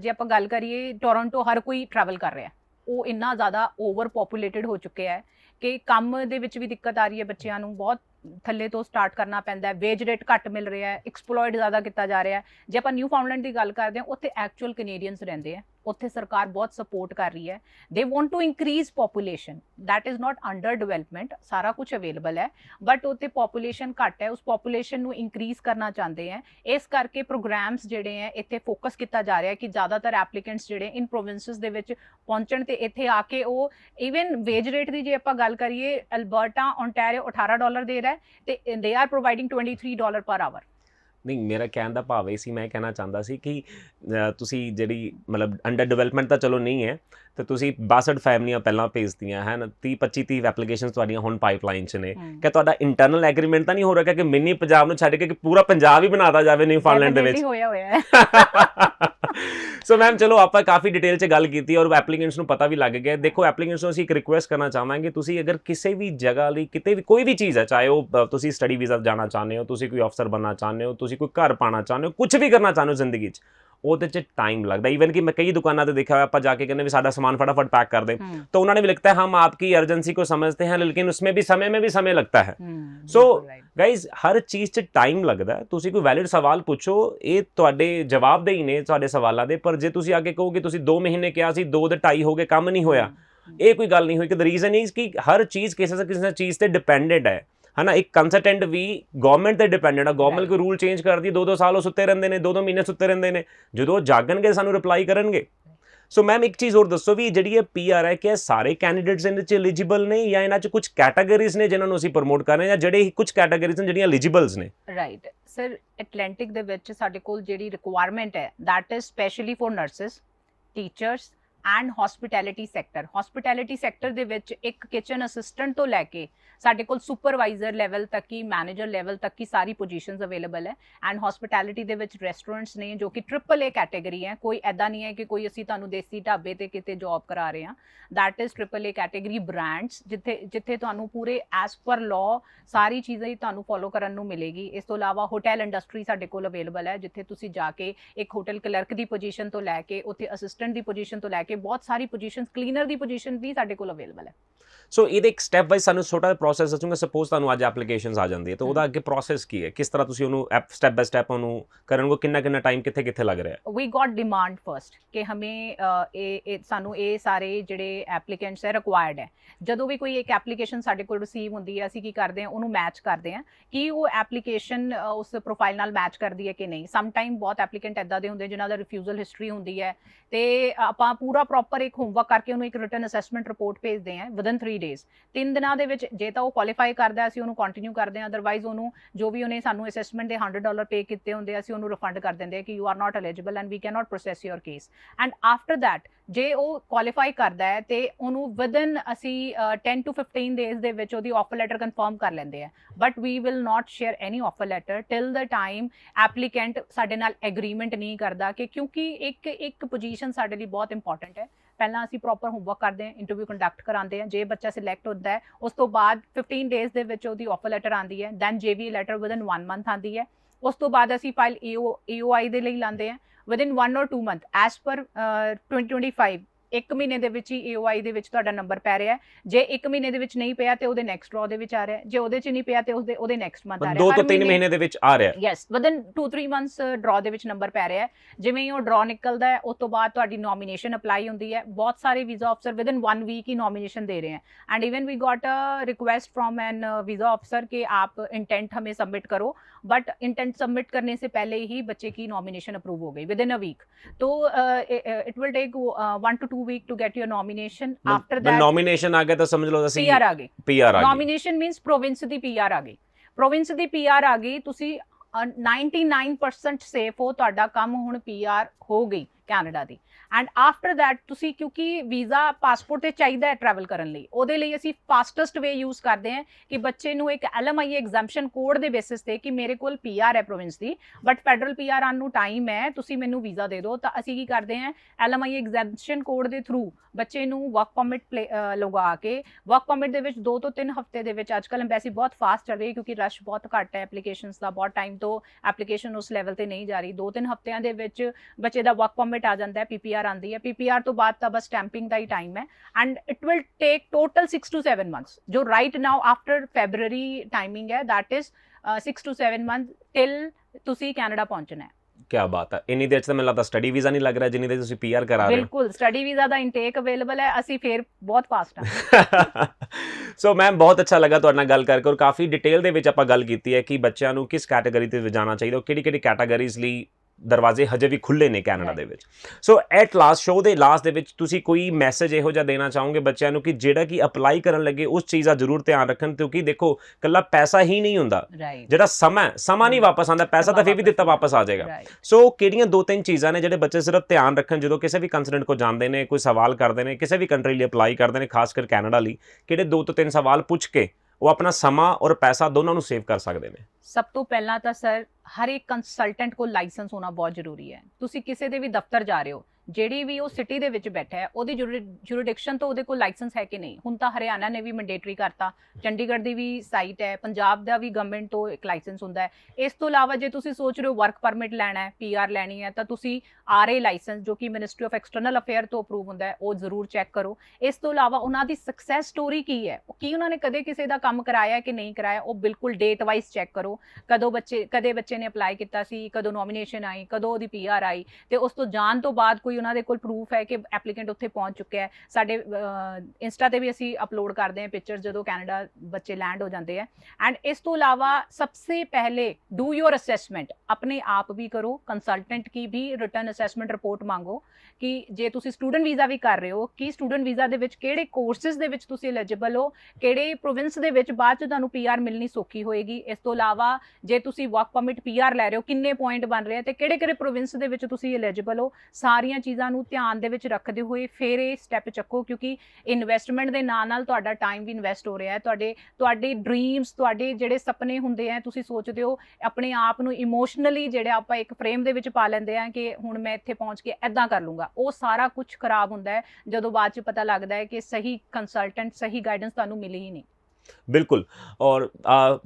ਜੇ ਆਪਾਂ ਗੱਲ ਕਰੀਏ ਟੋਰਾਂਟੋ ਹਰ ਕੋਈ ਟਰੈਵਲ ਕਰ ਰਿਹਾ ਹੈ। ਉਹ ਇੰਨਾ ਜ਼ਿਆਦਾ ਓਵਰ ਪੋਪੂਲੇਟਡ ਹੋ ਚੁੱਕਿਆ ਹੈ ਕਿ ਕੰਮ ਦੇ ਵਿੱਚ ਵੀ ਦਿੱਕਤ ਆ ਰਹੀ ਹੈ ਬੱਚਿਆਂ ਨੂੰ, ਬਹੁਤ ਥੱਲੇ ਤੋਂ ਸਟਾਰਟ ਕਰਨਾ ਪੈਂਦਾ ਹੈ ਵੇਜ ਰੇਟ ਘੱਟ ਮਿਲ ਰਿਹਾ ਹੈ ਐਕਸਪਲੋਇਟ ਜ਼ਿਆਦਾ ਕੀਤਾ ਜਾ ਰਿਹਾ ਹੈ। ਜੇ ਆਪਾਂ ਨਿਊ ਫਾਊਂਡਲੈਂਡ ਦੀ ਗੱਲ ਕਰਦੇ ਹਾਂ, ਉੱਥੇ ਐਕਚੁਅਲ ਕੈਨੇਡੀਅਨਸ ਰਹਿੰਦੇ ਆ। ਉੱਥੇ ਸਰਕਾਰ ਬਹੁਤ ਸਪੋਰਟ ਕਰ ਰਹੀ ਹੈ। They want to increase population that is not under development ਸਾਰਾ ਕੁਝ ਅਵੇਲੇਬਲ ਹੈ। ਬਟ ਉੱਥੇ ਪੋਪੂਲੇਸ਼ਨ ਘੱਟ ਹੈ। ਉਸ ਪੋਪੂਲੇਸ਼ਨ ਨੂੰ ਇਨਕਰੀਜ਼ ਕਰਨਾ ਚਾਹੁੰਦੇ ਹੈ। ਇਸ ਕਰਕੇ ਪ੍ਰੋਗਰਾਮਸ ਜਿਹੜੇ ਹੈ, ਇੱਥੇ ਫੋਕਸ ਕੀਤਾ ਜਾ ਰਿਹਾ ਹੈ ਕਿ ਜ਼ਿਆਦਾਤਰ ਐਪਲੀਕੈਂਟਸ ਜਿਹੜੇ ਇਨ ਪ੍ਰੋਵਿੰਸਸ ਦੇ ਵਿੱਚ ਪਹੁੰਚਣ ਤੇ ਇੱਥੇ ਆ ਕੇ ਉਹ ਇਵਨ ਵੇਜ ਰੇਟ ਦੀ ਜੇ ਆਪਾਂ ਗੱਲ ਕਰੀਏ, ਅਲਬਰਟਾ ਓਨਟਾਰੀਓ 18 ਡਾਲਰ ਦੇ ਰਿਹਾ ਹੈ ਤੇ they are providing 23 dollar per hour ਨਹੀਂ, ਮੇਰਾ ਕਹਿਣ ਦਾ ਭਾਵ ਇਹ ਸੀ, ਮੈਂ ਕਹਿਣਾ ਚਾਹੁੰਦਾ ਸੀ ਕਿ ਤੁਸੀਂ ਜਿਹੜੀ ਮਤਲਬ ਅੰਡਰ ਡਿਵੈਲਪਮੈਂਟ ਤਾਂ ਚਲੋ ਨਹੀਂ ਹੈ ਤੇ ਤੁਸੀਂ 62 ਫੈਮਲੀਆਂ ਪਹਿਲਾਂ ਭੇਜਤੀਆਂ ਹਨ? 30 25 30 ਐਪਲੀਕੇਸ਼ਨਸ ਤੁਹਾਡੀਆਂ ਹੁਣ ਪਾਈਪਲਾਈਨ 'ਚ ਨੇ। ਕਿ ਤੁਹਾਡਾ ਇੰਟਰਨਲ ਐਗਰੀਮੈਂਟ ਤਾਂ ਨਹੀਂ ਹੋ ਰਿਹਾ ਕਿ ਮਿੰਨੀ ਪੰਜਾਬ ਨੂੰ ਛੱਡ ਕੇ ਕਿ ਪੂਰਾ ਪੰਜਾਬ ਹੀ ਬਣਾਤਾ ਜਾਵੇ ਨਿਊਫਾਊਂਡਲੈਂਡ ਦੇ ਵਿੱਚ? ਹੋਇਆ ਹੋਇਆ ਹੈ ਸੋ ਮੈਮ ਚਲੋ ਆਪਾਂ ਕਾਫੀ ਡਿਟੇਲ 'ਚ ਗੱਲ ਕੀਤੀ ਔਰ ਐਪਲੀਕੈਂਟਸ ਨੂੰ ਪਤਾ ਵੀ ਲੱਗ ਗਿਆ। ਦੇਖੋ ਐਪਲੀਕੈਂਟਸ ਨੂੰ ਅਸੀਂ ਇੱਕ ਰਿਕੁਐਸਟ ਕਰਨਾ ਚਾਹਾਂਗੇ ਤੁਸੀਂ ਅਗਰ ਕਿਸੇ ਵੀ ਜਗ੍ਹਾ ਲਈ ਕਿਤੇ ਵੀ ਕੋਈ ਵੀ ਚੀਜ਼ ਹੈ ਚਾਹੇ ਉਹ ਤੁਸੀਂ ਸਟੱਡੀ ਵੀਜ਼ਾ ਜਾਣਾ ਚਾਹੁੰਦੇ ਹੋ ਤੁਸੀਂ ਕੋਈ ਅਫਸਰ ਬਣਨਾ ਚਾਹੁੰਦੇ ਹੋ ਤੁਸੀਂ ਕੋਈ ਘਰ ਪਾਣਾ ਚਾਹੁੰਦੇ ਹੋ ਕੁਝ ਵੀ ਕਰਨਾ ਚਾਹੁੰਦੇ ਹੋ ਜ਼ਿੰਦਗੀ 'ਚ ਉਹਦੇ 'ਚ ਟਾਈਮ ਲੱਗਦਾ ਈਵਨ ਕਿ ਮੈਂ ਕਈ ਦੁਕਾਨਾਂ ਤੇ ਦੇਖਿਆ ਹੋਇਆ ਆਪਾਂ ਜਾ ਕੇ ਕਹਿੰਦੇ ਵੀ ਸਾਡਾ ਸਮਾਨ ਫਟਾਫਟ ਪੈਕ कर दें हम्म, तो उन्होंने भी लिखता है हम आपकी अर्जेंसी को समझते हैं लेकिन उसमें भी समय में भी समय लगता है हम्म, So, बिल्कुल right. ਗਾਇਜ਼ ਹਰ ਚੀਜ਼ 'ਚ ਟਾਈਮ ਲੱਗਦਾ ਹੈ। ਤੁਸੀਂ ਕੋਈ ਵੈਲਿਡ ਸਵਾਲ ਪੁੱਛੋ ਇਹ ਤੁਹਾਡੇ ਜਵਾਬਦੇਹੀ ਨੇ ਤੁਹਾਡੇ ਸਵਾਲਾਂ ਦੇ ਪਰ ਜੇ ਤੁਸੀਂ ਅੱਗੇ ਕਹੋ ਕਿ ਤੁਸੀਂ 2 ਮਹੀਨੇ ਕਿਹਾ ਸੀ 2 ਦੇ 2.5 ਹੋ ਗਏ ਕੰਮ ਨਹੀਂ ਹੋਇਆ ਹਮ, ਇਹ ਕੋਈ ਗੱਲ ਨਹੀਂ ਹੋਈ ਕਿ ਦ ਰੀਜ਼ਨ ਇਜ਼ ਕਿ ਹਰ ਚੀਜ਼ ਕਿਸੇ ਨਾ ਕਿਸੇ ਨਾ ਚੀਜ਼ ਤੇ ਡਿਪੈਂਡੈਂਟ ਹੈ ਹਨਾ ਇੱਕ ਕੰਸਲਟੈਂਟ ਵੀ ਗਵਰਨਮੈਂਟ ਤੇ ਡਿਪੈਂਡੈਂਟ ਹੈ ਗਵਰਨਮੈਂਟ. ਕੋਈ ਰੂਲ ਚੇਂਜ ਕਰਦੀ ਦੋ ਦੋ ਸਾਲ ਉਹ ਸੁੱਤੇ ਰਹਿੰਦੇ ਨੇ ਦੋ ਦੋ ਮਹੀਨੇ ਸੁੱਤੇ ਰਹਿੰਦੇ ਨੇ ਜਦੋਂ ਜਾਗਣਗੇ ਸਾਨੂੰ ਰਿਪਲਾਈ ਕਰਨਗੇ। ਸੋ ਮੈਮ ਇੱਕ ਚੀਜ਼ ਹੋਰ ਦੱਸੋ ਵੀ ਜਿਹੜੀ ਇਹ ਪੀਆਰ ਹੈ ਕਿ ਸਾਰੇ ਕੈਂਡੀਡੇਟਸ ਇਹਨਾਂ 'ਚ ਐਲੀਜੀਬਲ ਨੇ ਜਾਂ ਇਹਨਾਂ 'ਚ ਕੁਝ ਕੈਟਾਗਰੀਜ਼ ਨੇ ਜਿਨ੍ਹਾਂ ਨੂੰ ਅਸੀਂ ਪ੍ਰਮੋਟ ਕਰ ਰਹੇ ਹਾਂ ਜਾਂ ਜਿਹੜੇ ਕੁਝ ਕੈਟਾਗਰੀਜ਼ ਨੇ ਜਿਹੜੀਆਂ ਐਲੀਜੀਬਲਸ ਨੇ? ਰਾਈਟ ਸਰ ਐਟਲੈਂਟਿਕ ਦੇ ਵਿੱਚ ਸਾਡੇ ਕੋਲ ਜਿਹੜੀ ਰਿਕੁਆਇਰਮੈਂਟ ਹੈ that is specially for nurses teachers and hospitality sector hospitality sector ਦੇ ਵਿੱਚ ਇੱਕ ਕਿਚਨ ਅਸਿਸਟੈਂਟ ਤੋਂ ਲੈ ਕੇ ਸਾਡੇ ਕੋਲ ਸੁਪਰਵਾਈਜ਼ਰ ਲੈਵਲ ਤੱਕ ਹੀ ਮੈਨੇਜਰ ਲੈਵਲ ਤੱਕ ਹੀ ਸਾਰੀ ਪੋਜੀਸ਼ਨਸ ਅਵੇਲੇਬਲ ਹੈ ਐਂਡ ਹਸਪਿਟੈਲਿਟੀ ਦੇ ਵਿੱਚ ਰੈਸਟੋਰੈਂਟਸ ਨੇ ਜੋ ਕਿ ਟ੍ਰਿਪਲ ਏ ਕੈਟਾਗਰੀ ਹੈ। ਕੋਈ ਐਦਾਂ ਨਹੀਂ ਹੈ ਕਿ ਕੋਈ ਅਸੀਂ ਤੁਹਾਨੂੰ ਦੇਸੀ ਢਾਬੇ ਤੇ ਕਿਤੇ ਜੌਬ ਕਰਾ ਰਹੇ ਹਾਂ। That is triple A category brands ਜਿੱਥੇ ਜਿੱਥੇ ਤੁਹਾਨੂੰ ਪੂਰੇ ਐਸ ਪਰ ਲਾਅ ਸਾਰੀ ਚੀਜ਼ਾਂ ਹੀ ਤੁਹਾਨੂੰ ਫੋਲੋ ਕਰਨ ਨੂੰ ਮਿਲੇਗੀ। ਇਸ ਤੋਂ ਇਲਾਵਾ ਹੋਟਲ ਇੰਡਸਟਰੀ ਸਾਡੇ ਕੋਲ ਅਵੇਲੇਬਲ ਹੈ, ਜਿੱਥੇ ਤੁਸੀਂ ਜਾ ਕੇ ਇੱਕ ਹੋਟਲ ਕਲਰਕ ਦੀ ਪੋਜੀਸ਼ਨ ਤੋਂ ਲੈ ਕੇ, ਉੱਥੇ ਅਸਿਸਟੈਂਟ ਦੀ ਪੋਜੀਸ਼ਨ ਤੋਂ ਲੈ ਕੇ ਬਹੁਤ ਸਾਰੀ ਪੋਜੀਸ਼ਨਸ ਕਲੀਨਰ ਦੀ ਪੋਜੀਸ਼ਨ ਵੀ ਸਾਡੇ ਕੋਲ ਅਵੇਲੇਬਲ ਹੈ। ਸੋ ਇਹਦੇ ਇੱਕ ਸਟੈਪ ਵਾਈਜ਼ ਸਾਨੂੰ ਛੋਟਾ ਜਿਹਾ ਪ੍ਰੋਸੈਸ ਦੱਸੂਗਾ ਸਪੋਜ਼ ਤੁਹਾਨੂੰ ਅੱਜ ਐਪਲੀਕੇਸ਼ਨਸ ਆ ਜਾਂਦੀ ਹੈ ਤਾਂ ਉਹਦਾ ਅੱਗੇ ਪ੍ਰੋਸੈਸ ਕੀ ਹੈ? ਕਿਸ ਤਰ੍ਹਾਂ ਤੁਸੀਂ ਉਹਨੂੰ ਸਟੈਪ ਬਾਈ ਸਟੈਪ ਉਹਨੂੰ ਕਰਨ ਕੋ ਕਿੰਨਾ ਕਿੰਨਾ ਟਾਈਮ ਕਿੱਥੇ ਕਿੱਥੇ ਲੱਗ ਰਿਹਾ ਹੈ? ਵੀ ਗॉट ਡਿਮਾਂਡ ਫਰਸਟ ਕਿ ਹਮੇ ਇਹ ਸਾਨੂੰ ਇਹ ਸਾਰੇ ਜਿਹੜੇ ਐਪਲੀਕੈਂਟਸ ਹੈ ਰਿਕੁਆਇਰਡ ਹੈ। ਜਦੋਂ ਵੀ ਕੋਈ ਇੱਕ ਐਪਲੀਕੇਸ਼ਨ ਸਾਡੇ ਕੋਲ ਰਿਸੀਵ ਹੁੰਦੀ ਹੈ ਅਸੀਂ ਕੀ ਕਰਦੇ ਹਾਂ ਉਹਨੂੰ ਮੈਚ ਕਰਦੇ ਹਾਂ ਕਿ ਉਹ ਐਪਲੀਕੇਸ਼ਨ ਉਸ ਪ੍ਰੋਫਾਈਲ ਨਾਲ ਮੈਚ ਕਰਦੀ ਹੈ ਕਿ ਨਹੀਂ। ਸਮ ਟਾਈਮ ਬਹੁਤ ਐਪਲੀਕੈਂਟ ਐਦਾਂ ਦੇ ਹੁੰਦੇ ਜਿਨ੍ਹਾਂ ਦਾ ਰਿਫਿਊਜ਼ਲ ਹਿਸਟਰੀ ਹੁੰਦੀ ਹੈ ਤੇ ਆਪਾਂ ਪੂਰਾ ਪ੍ਰੋਪਰ ਇੱਕ ਹੋਮਵਰਕ ਕਰਕੇ ਉਹਨੂੰ ਇੱਕ ਰਿਟਨ ਅਸੈਸਮੈਂਟ ਰਿਪੋਰਟ ਭੇਜਦੇ ਹਾਂ ਵਿਦਨ 3 ਡੇਜ਼ ਤਿੰਨ ਦਿਨਾਂ ਦੇ ਵਿੱਚ ਜੇ ਤਾਂ ਉਹ ਕੁਆਲੀਫਾਈ ਕਰਦਾ ਅਸੀਂ ਉਹਨੂੰ ਕੰਟੀਨਿਊ ਕਰਦੇ ਹਾਂ। ਅਦਰਵਾਈਜ਼ ਉਹਨੂੰ ਜੋ ਵੀ ਉਹਨੇ ਸਾਨੂੰ ਅਸੈਸਮੈਂਟ ਦੇ 100 ਡਾਲਰ ਪੇ ਕੀਤੇ ਹੁੰਦੇ ਅਸੀਂ ਉਹਨੂੰ ਰਿਫੰਡ ਕਰ ਦਿੰਦੇ ਆ ਕਿ you are not eligible and we can not process your case and after that ਜੇ ਉਹ ਕੁਆਲੀਫਾਈ ਕਰਦਾ ਹੈ ਤੇ ਉਹਨੂੰ ਵਿਦਨ ਅਸੀਂ ਅ, 10 ਟੂ 15 ਡੇਜ਼ ਦੇ ਵਿੱਚ ਉਹਦੀ ਆਫਰ ਲੈਟਰ ਕਨਫਰਮ ਕਰ ਲੈਂਦੇ ਆ। But we will not share any offer letter till the time applicant ਸਾਡੇ ਨਾਲ ਐਗਰੀਮੈਂਟ ਨਹੀਂ ਕਰਦਾ ਕਿ ਕਿਉਂਕਿ ਇੱਕ ਇੱਕ ਪੋਜੀਸ਼ਨ ਸਾਡੇ ਲਈ ਬਹੁਤ ਇੰਪੋਰਟੈਂਟ ਹੈ। ਪਹਿਲਾਂ ਅਸੀਂ ਪ੍ਰੋਪਰ ਹੋਮਵਰਕ ਕਰਦੇ ਹਾਂ ਇੰਟਰਵਿਊ ਕੰਡਕਟ ਕਰਾਉਂਦੇ ਹਾਂ। ਜੇ ਬੱਚਾ ਸਿਲੈਕਟ ਹੁੰਦਾ ਹੈ ਉਸ ਤੋਂ ਬਾਅਦ 15 ਡੇਜ਼ ਦੇ ਵਿੱਚ ਉਹਦੀ ਆਫਰ ਲੈਟਰ ਆਂਦੀ ਹੈ। ਦੈਨ ਜੇਵੀ ਲੈਟਰ ਵਿਦਨ 1 ਮੰਥ ਆਂਦੀ ਹੈ ਉਸ ਤੋਂ ਬਾਅਦ ਅਸੀਂ ਫਾਈਲ ਈਓ ਈਓਆਈ ਦੇ ਲਈ ਲਾਉਂਦੇ ਹਾਂ। within 1 or 2 ਮੰਥ as ਪਰ 2025 uh, ਇੱਕ ਮਹੀਨੇ ਦੇ ਵਿੱਚ ਹੀ EOI ਦੇ ਵਿੱਚ ਤੁਹਾਡਾ ਨੰਬਰ ਪੈ ਰਿਹਾ ਜੇ ਇੱਕ ਮਹੀਨੇ ਦੇ ਵਿੱਚ ਨਹੀਂ ਪਿਆ ਤੇ ਉਹਦੇ ਨੈਕਸਟ ਰੋ ਦੇ ਵਿੱਚ ਆ ਰਿਹਾ ਜੇ ਉਹਦੇ ਚ ਨਹੀਂ ਪਿਆ ਤੇ ਉਹਦੇ ਉਹਦੇ ਨੈਕਸਟ ਮੰਥ ਆ ਰਿਹਾ ਦੋ ਤੋਂ ਤਿੰਨ ਮਹੀਨੇ ਦੇ ਵਿੱਚ ਆ ਰਿਹਾ ਯੈਸ ਵਿਦਨ 2-3 ਮੰਥਸ ਡਰਾ ਦੇ ਵਿੱਚ ਨੰਬਰ ਪੈ ਰਿਹਾ ਜਿਵੇਂ ਹੀ ਉਹ ਡਰਾ ਨਿਕਲਦਾ ਹੈ ਉਸ ਤੋਂ ਬਾਅਦ ਤੁਹਾਡੀ ਨੋਮੀਨੇਸ਼ਨ ਅਪਲਾਈ ਹੁੰਦੀ ਹੈ। ਬਹੁਤ ਸਾਰੇ ਵੀਜ਼ਾ ਆਫਸਰ ਇਨ 1 ਵੀਕ ਹੀ ਨੋਮੀਨੇਸ਼ਨ ਦੇ ਰਹੇ ਹੈ। And even we got a request from an visa officer ਕਿ ਆਪ ਇੰਟੈਂਟ ਹਮੇ ਸਬਮਿਟ ਕਰੋ। बट इंटेंट सबमिट करने से पहले ही बच्चे की नॉमिनेशन अप्रूव हो गई विद इन अ वीक तो it will take one to two week to get your nomination after that nomination ਆ ਗਿਆ ਤਾਂ ਸਮਝ ਲਓ ਅਸੀਂ ਪੀਆਰ ਆ ਗਈ ਪੀਆਰ ਆ ਗਈ ਨੋਮੀਨੇਸ਼ਨ ਮੀਨਸ ਪ੍ਰੋਵਿੰਸ ਦੀ ਪੀਆਰ ਆ ਗਈ ਪ੍ਰੋਵਿੰਸ ਦੀ ਪੀਆਰ ਆ ਗਈ ਤੁਸੀਂ ਅ, 99% ਸੇਫ ਹੋ ਤੁਹਾਡਾ ਕੰਮ ਹੁਣ ਪੀਆਰ ਹੋ ਗਈ ਕੈਨੇਡਾ ਦੀ ਐਂਡ ਆਫਟਰ ਥੈਟ ਤੁਸੀਂ ਕਿਉਂਕਿ ਵੀਜ਼ਾ ਪਾਸਪੋਰਟ ਤੇ ਚਾਹੀਦਾ ਹੈ ਟਰੈਵਲ ਕਰਨ ਲਈ। ਉਹਦੇ ਲਈ ਅਸੀਂ ਫਾਸਟੈਸਟ ਵੇ ਯੂਜ਼ ਕਰਦੇ ਹਾਂ ਕਿ ਬੱਚੇ ਨੂੰ ਇੱਕ ਐਲਐਮਆਈ ਐਗਜ਼ੈਂਪਸ਼ਨ ਕੋਡ ਦੇ ਬੇਸਿਸ ਤੇ ਕਿ ਮੇਰੇ ਕੋਲ ਪੀਆਰ ਹੈ ਪ੍ਰੋਵਿੰਸ ਦੀ। ਬਟ ਫੈਡਰਲ ਪੀਆਰ ਆਉਣ ਨੂੰ ਟਾਈਮ ਹੈ, ਤੁਸੀਂ ਮੈਨੂੰ ਵੀਜ਼ਾ ਦੇ ਦਿਓ। ਤਾਂ ਅਸੀਂ ਕੀ ਕਰਦੇ ਹਾਂ ਐਲਐਮਆਈ ਐਗਜ਼ੈਂਪਸ਼ਨ ਕੋਡ ਦੇ ਥਰੂ ਬੱਚੇ ਨੂੰ ਵਰਕ ਪਰਮਿਟ ਲਗਾ ਕੇ ਵਰਕ ਪਰਮਿਟ ਦੇ ਵਿੱਚ 2 ਤੋਂ 3 ਹਫ਼ਤੇ ਦੇ ਵਿੱਚ ਅੱਜਕੱਲ ਐਮਬੈਸੀ ਬਹੁਤ ਫਾਸਟ ਚੱਲ ਰਹੀ ਹੈ ਕਿਉਂਕਿ ਰਸ਼ ਬਹੁਤ ਘੱਟ ਹੈ ਐਪਲੀਕੇਸ਼ਨਸ ਦਾ। ਬਹੁਤ ਟਾਈਮ ਤੋਂ ਐਪਲੀਕੇਸ਼ਨ ਉਸ ਲੈਵਲ ਤੇ ਨਹੀਂ ਜਾ ਰਹੀ। 2-3 ਹਫ਼ਤਿਆਂ ਦੇ ਵਿੱਚ ਬੱਚੇ ਦਾ ਵਰਕ ਪਰਮਿਟ ਆ ਜਾਂਦਾ ਹੈ ਪੀਪੀਆਰ ਆਂਦੀ ਹੈ। ਪੀਪੀਆਰ ਤੋਂ ਬਾਅਦ ਤਾਂ ਬਸ ਸਟੈਂਪਿੰਗ ਦਾ ਹੀ ਟਾਈਮ ਹੈ। And it will take total 6 to 7 months ਜੋ right now after February timing ਹੈ that is 6 to 7 month till ਤੁਸੀਂ ਕੈਨੇਡਾ ਪਹੁੰਚਣਾ ਹੈ। ਕੀ ਬਾਤ ਹੈ। ਇੰਨੀ ਦੇਰ ਚ ਤਾਂ ਮੈਨੂੰ ਲੱਗਦਾ ਸਟੱਡੀ ਵੀਜ਼ਾ ਨਹੀਂ ਲੱਗ ਰਿਹਾ ਜਿੰਨੀ ਦੇਰ ਤੁਸੀਂ ਪੀਆਰ ਕਰਾ ਰਹੇ ਹੋ। ਬਿਲਕੁਲ ਸਟੱਡੀ ਵੀਜ਼ਾ ਦਾ ਇਨਟੇਕ ਅਵੇਲੇਬਲ ਹੈ। ਅਸੀਂ ਫੇਰ ਬਹੁਤ ਫਾਸਟ ਹਾਂ। ਸੋ ਮੈਮ ਬਹੁਤ ਅੱਛਾ ਲੱਗਾ ਤੁਹਾਡੇ ਨਾਲ ਗੱਲ ਕਰਕੇ ਔਰ ਕਾਫੀ ਡਿਟੇਲ ਦੇ ਵਿੱਚ ਆਪਾਂ ਗੱਲ ਕੀਤੀ ਹੈ ਕਿ ਬੱਚਿਆਂ ਨੂੰ ਕਿਸ ਕੈਟਾਗਰੀ ਤੇ ਜਾਣਾ ਚਾਹੀਦਾ ਔਰ ਕਿਹੜੀ ਕਿਹੜੀ ਕੈਟਾਗਰੀਜ਼ ਲਈ ਦਰਵਾਜ਼ੇ ਹਜੇ ਵੀ ਖੁੱਲੇ ਨੇ ਕੈਨੇਡਾ ਦੇ ਵਿੱਚ। ਸੋ ਐਟ ਲਾਸਟ ਸ਼ੋਅ ਦੇ ਲਾਸਟ ਦੇ ਵਿੱਚ ਤੁਸੀਂ ਕੋਈ ਮੈਸੇਜ ਇਹੋ ਜਿਹਾ ਦੇਣਾ ਚਾਹੋਗੇ ਬੱਚਿਆਂ ਨੂੰ ਕਿ ਜਿਹੜਾ ਕਿ ਅਪਲਾਈ ਕਰਨ ਲੱਗੇ ਉਸ ਚੀਜ਼ ਦਾ ਜ਼ਰੂਰ ਧਿਆਨ ਰੱਖਣ? ਕਿਉਂਕਿ ਦੇਖੋ ਕੱਲਾ ਪੈਸਾ ਹੀ ਨਹੀਂ ਹੁੰਦਾ। ਜਿਹੜਾ ਸਮਾਂ ਸਮਾਂ ਨਹੀਂ ਵਾਪਸ ਆਉਂਦਾ ਪੈਸਾ ਤਾਂ ਫਿਰ ਵੀ ਦਿੱਤਾ ਵਾਪਸ ਆ ਜਾਏਗਾ। ਸੋ ਕਿਹੜੀਆਂ ਦੋ ਤਿੰਨ ਚੀਜ਼ਾਂ ਨੇ ਜਿਹੜੇ ਬੱਚੇ ਸਿਰਫ ਧਿਆਨ ਰੱਖਣ? ਜਦੋਂ ਕਿਸੇ ਵੀ ਕੰਸਲਟੈਂਟ ਕੋ ਜਾਂਦੇ ਨੇ ਕੋਈ ਸਵਾਲ ਕਰਦੇ ਨੇ ਕਿਸੇ ਵੀ ਕੰਟਰੀ ਲਈ ਅਪਲਾਈ ਕਰਦੇ ਨੇ ਖਾਸ ਕਰ ਕੈਨੇਡਾ ਲਈ ਕਿਹੜੇ ਦੋ ਤੋਂ ਤਿੰਨ ਸਵਾਲ ਪੁੱਛ ਕੇ ਉਹ ਆਪਣਾ ਸਮਾਂ ਔਰ ਪੈਸਾ ਦੋਨਾਂ ਨੂੰ ਸੇਵ ਕਰ ਸਕਦੇ ਨੇ। ਸਭ ਤੋਂ ਪਹਿਲਾਂ ਤਾਂ ਸਰ, ਹਰ ਇੱਕ ਕੰਸਲਟੈਂਟ ਕੋਲ ਲਾਇਸੈਂਸ ਹੋਣਾ ਬਹੁਤ ਜ਼ਰੂਰੀ ਹੈ। ਤੁਸੀਂ ਕਿਸੇ ਦੇ ਵੀ ਦਫ਼ਤਰ ਜਾ ਰਹੇ ਹੋ ਜਿਹੜੀ ਵੀ ਉਹ ਸਿਟੀ ਦੇ ਵਿੱਚ ਬੈਠਾ ਹੈ, ਉਹਦੀ ਜੁਰਿਡਿਕਸ਼ਨ ਤੋਂ ਉਹਦੇ ਕੋਲ ਲਾਇਸੈਂਸ ਹੈ ਕਿ ਨਹੀਂ? ਹੁਣ ਤਾਂ ਹਰਿਆਣਾ ਨੇ ਵੀ ਮੈਂਡੇਟਰੀ ਕਰਤਾ, ਚੰਡੀਗੜ੍ਹ ਦੀ ਵੀ ਸਾਈਟ ਹੈ, ਪੰਜਾਬ ਦਾ ਵੀ ਗਵਰਨਮੈਂਟ ਤੋਂ ਇੱਕ ਲਾਇਸੈਂਸ ਹੁੰਦਾ ਹੈ। ਇਸ ਤੋਂ ਇਲਾਵਾ ਜੇ ਤੁਸੀਂ ਸੋਚ ਰਹੇ ਹੋ ਵਰਕ ਪਰਮਿਟ ਲੈਣਾ ਹੈ ਪੀਆਰ ਲੈਣੀ ਹੈ, ਤਾਂ ਤੁਸੀਂ ਆਰਏ ਲਾਇਸੈਂਸ ਜੋ ਕਿ ਮਿਨਿਸਟਰੀ ਆਫ ਐਕਸਟਰਨਲ ਅਫੇਅਰ ਤੋਂ ਅਪਰੂਵ ਹੁੰਦਾ ਹੈ, ਉਹ ਜ਼ਰੂਰ ਚੈੱਕ ਕਰੋ। ਇਸ ਤੋਂ ਇਲਾਵਾ ਉਹਨਾਂ ਦੀ ਸਕਸੈਸ ਸਟੋਰੀ ਕੀ ਹੈ? ਕੀ ਉਹਨਾਂ ਨੇ ਕਦੇ ਕਿਸੇ ਦਾ ਕੰਮ ਕਰਾਇਆ ਕਿ ਨਹੀਂ ਕਰਾਇਆ, ਉਹ ਬਿਲਕੁਲ ਡੇਟ ਵਾਈਜ਼ ਚੈੱਕ ਕਰੋ। ਕਦੋਂ ਬੱਚੇ ਕਦੇ ਬੱਚੇ ਨੇ ਅਪਲਾਈ ਕੀਤਾ ਸੀ, ਕਦੋਂ ਨੋਮੀਨੇਸ਼ਨ ਆਈ, ਕਦੋਂ ਉਹਦੀ ਪੀਆਰ ਆਈ, ਤੇ ਉਸ ਤੋਂ ਜਾਣ ਤੋਂ ਬਾਅਦ ਕੋਈ ਕੋਈ ਉਹਨਾਂ ਦੇ ਕੋਲ ਪ੍ਰੂਫ ਹੈ ਕਿ ਐਪਲੀਕੈਂਟ ਉੱਥੇ ਪਹੁੰਚ ਚੁੱਕਿਆ ਹੈ। ਸਾਡੇ ਇੰਸਟਾ ਤੇ ਵੀ ਅਸੀਂ ਅਪਲੋਡ ਕਰਦੇ ਹਾਂ ਪਿਕਚਰ ਜਦੋਂ ਕੈਨੇਡਾ ਬੱਚੇ ਲੈਂਡ ਹੋ ਜਾਂਦੇ ਆ। ਐਂਡ ਇਸ ਤੋਂ ਇਲਾਵਾ ਸਭ ਤੋਂ ਪਹਿਲੇ ਡੂ ਯੋਰ ਅਸੈਸਮੈਂਟ ਆਪਣੇ ਆਪ ਵੀ ਕਰੋ ਕੰਸਲਟੈਂਟ ਕੀ ਵੀ ਰਿਟਰਨ ਅਸੈਸਮੈਂਟ ਰਿਪੋਰਟ ਮੰਗੋ ਕਿ ਜੇ ਤੁਸੀਂ ਸਟੂਡੈਂਟ ਵੀਜ਼ਾ ਵੀ ਕਰ ਰਹੇ ਹੋ, ਕਿ ਸਟੂਡੈਂਟ ਵੀਜ਼ਾ ਦੇ ਵਿੱਚ ਕਿਹੜੇ ਕੋਰਸਸ ਦੇ ਵਿੱਚ ਤੁਸੀਂ ਐਲੀਜੀਬਲ ਹੋ, ਕਿਹੜੇ ਪ੍ਰੋਵਿੰਸ ਦੇ ਵਿੱਚ ਬਾਅਦ ਚ ਤੁਹਾਨੂੰ ਪੀਆਰ ਮਿਲਣੀ ਸੌਖੀ ਹੋਏਗੀ। ਇਸ ਤੋਂ ਇਲਾਵਾ ਜੇ ਤੁਸੀਂ ਵਰਕ ਪਰਮਿਟ ਪੀਆਰ ਲੈ ਰਹੇ ਹੋ, ਕਿੰਨੇ ਪੁਆਇੰਟ ਬਣ ਰਹੇ ਆ ਤੇ ਕਿਹੜੇ ਕਿਹੜੇ ਪ੍ਰੋਵਿੰਸ ਦੇ ਵਿੱਚ ਤੁਸੀਂ ਐਲੀਜੀਬਲ ਹੋ, ਸਾਰੀਆਂ ਚੀਜ਼ਾਂ ਨੂੰ ਧਿਆਨ ਦੇ ਵਿੱਚ ਰੱਖਦੇ ਹੋਏ ਫਿਰ ਇਹ ਸਟੈਪ ਚੱਕੋ, ਕਿਉਂਕਿ ਇਨਵੈਸਟਮੈਂਟ ਦੇ ਨਾਲ ਨਾਲ ਤੁਹਾਡਾ ਟਾਈਮ ਵੀ ਇਨਵੈਸਟ ਹੋ ਰਿਹਾ ਹੈ। ਤੁਹਾਡੇ ਤੁਹਾਡੇ ਡ੍ਰੀਮਸ ਤੁਹਾਡੇ ਜਿਹੜੇ ਸੁਪਨੇ ਹੁੰਦੇ ਆ, ਤੁਸੀਂ ਸੋਚਦੇ ਹੋ ਆਪਣੇ ਆਪ ਨੂੰ ਇਮੋਸ਼ਨਲੀ ਜਿਹੜੇ ਆਪਾਂ ਇੱਕ ਫਰੇਮ ਦੇ ਵਿੱਚ ਪਾ ਲੈਂਦੇ ਆ ਕਿ ਹੁਣ ਮੈਂ ਇੱਥੇ ਪਹੁੰਚ ਕੇ ਐਦਾਂ ਕਰ ਲੂੰਗਾ। ਉਹ ਸਾਰਾ ਕੁਝ ਖਰਾਬ ਹੁੰਦਾ ਹੈ, ਜਦੋਂ ਬਾਅਦ ਚ ਪਤਾ ਲੱਗਦਾ ਹੈ ਕਿ ਸਹੀ ਕੰਸਲਟੈਂਟ ਸਹੀ ਗਾਈਡੈਂਸ ਤੁਹਾਨੂੰ ਮਿਲੀ ਹੀ ਨਹੀਂ। ਬਿਲਕੁਲ। ਔਰ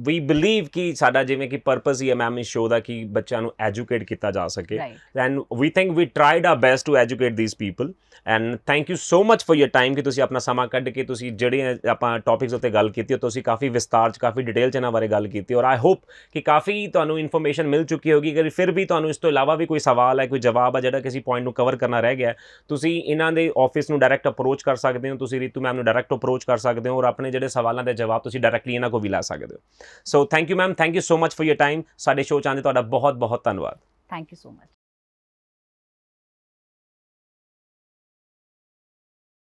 ਵੀ ਬਲੀਵ ਕਿ ਸਾਡਾ ਜਿਵੇਂ ਕਿ ਪਰਪਸ ਹੀ ਹੈ ਮੈਮ ਇਸ ਸ਼ੋਅ ਦਾ ਕਿ ਬੱਚਿਆਂ ਨੂੰ ਐਜੂਕੇਟ ਕੀਤਾ ਜਾ ਸਕੇ। And we think we tried our best to educate these people and thank you so much for your time ਕਿ ਤੁਸੀਂ ਆਪਣਾ ਸਮਾਂ ਕੱਢ ਕੇ ਤੁਸੀਂ ਜਿਹੜੇ ਆਪਾਂ ਟੌਪਿਕਸ ਉੱਤੇ ਗੱਲ ਕੀਤੀ ਉਹ ਤੁਸੀਂ ਕਾਫੀ ਵਿਸਤਾਰ ਚ ਕਾਫੀ ਡਿਟੇਲ ਚ ਇਹਨਾਂ ਬਾਰੇ ਗੱਲ ਕੀਤੀ। ਔਰ ਆਈ ਹੋਪ ਕਿ ਕਾਫੀ ਤੁਹਾਨੂੰ ਇਨਫੋਰਮੇਸ਼ਨ ਮਿਲ ਚੁੱਕੀ ਹੋਗੀ ਅਗਰ ਫਿਰ ਵੀ ਤੁਹਾਨੂੰ ਇਸ ਤੋਂ ਇਲਾਵਾ ਵੀ ਕੋਈ ਸਵਾਲ ਹੈ ਕੋਈ ਜਵਾਬ ਹੈ ਜਿਹੜਾ ਕਿਸੇ ਪੁਆਇੰਟ ਨੂੰ ਕਵਰ ਕਰਨਾ ਰਹਿ ਗਿਆ ਤੁਸੀਂ ਇਹਨਾਂ ਦੇ ਆਫਿਸ ਨੂੰ ਡਾਇਰੈਕਟ ਅਪਰੋਚ ਕਰ ਸਕਦੇ ਹੋ। ਤੁਸੀਂ ਰੀਤੂ ਮੈਮ ਨੂੰ ਡਾਇਰੈਕਟ ਅਪਰੋਚ ਕਰ ਸਕਦੇ ਹੋ। ਔਰ ਆਪਣੇ ਜਿਹੜੇ ਸਵਾਲਾਂ ਦੇ ਜਵਾਬ ਤੁਸੀਂ ਡਾਇਰੈਕਟਲੀ ਇਹਨਾਂ ਕੋਲ ਵੀ ਲੈ ਸਕਦੇ ਹੋ। So thank you ma'am thank you so much for your time ਸਾਡੇ ਸ਼ੋਅ ਚ ਆਉਣ ਦੇ ਤੁਹਾਡਾ ਬਹੁਤ ਬਹੁਤ ਧੰਨਵਾਦ। Thank you so much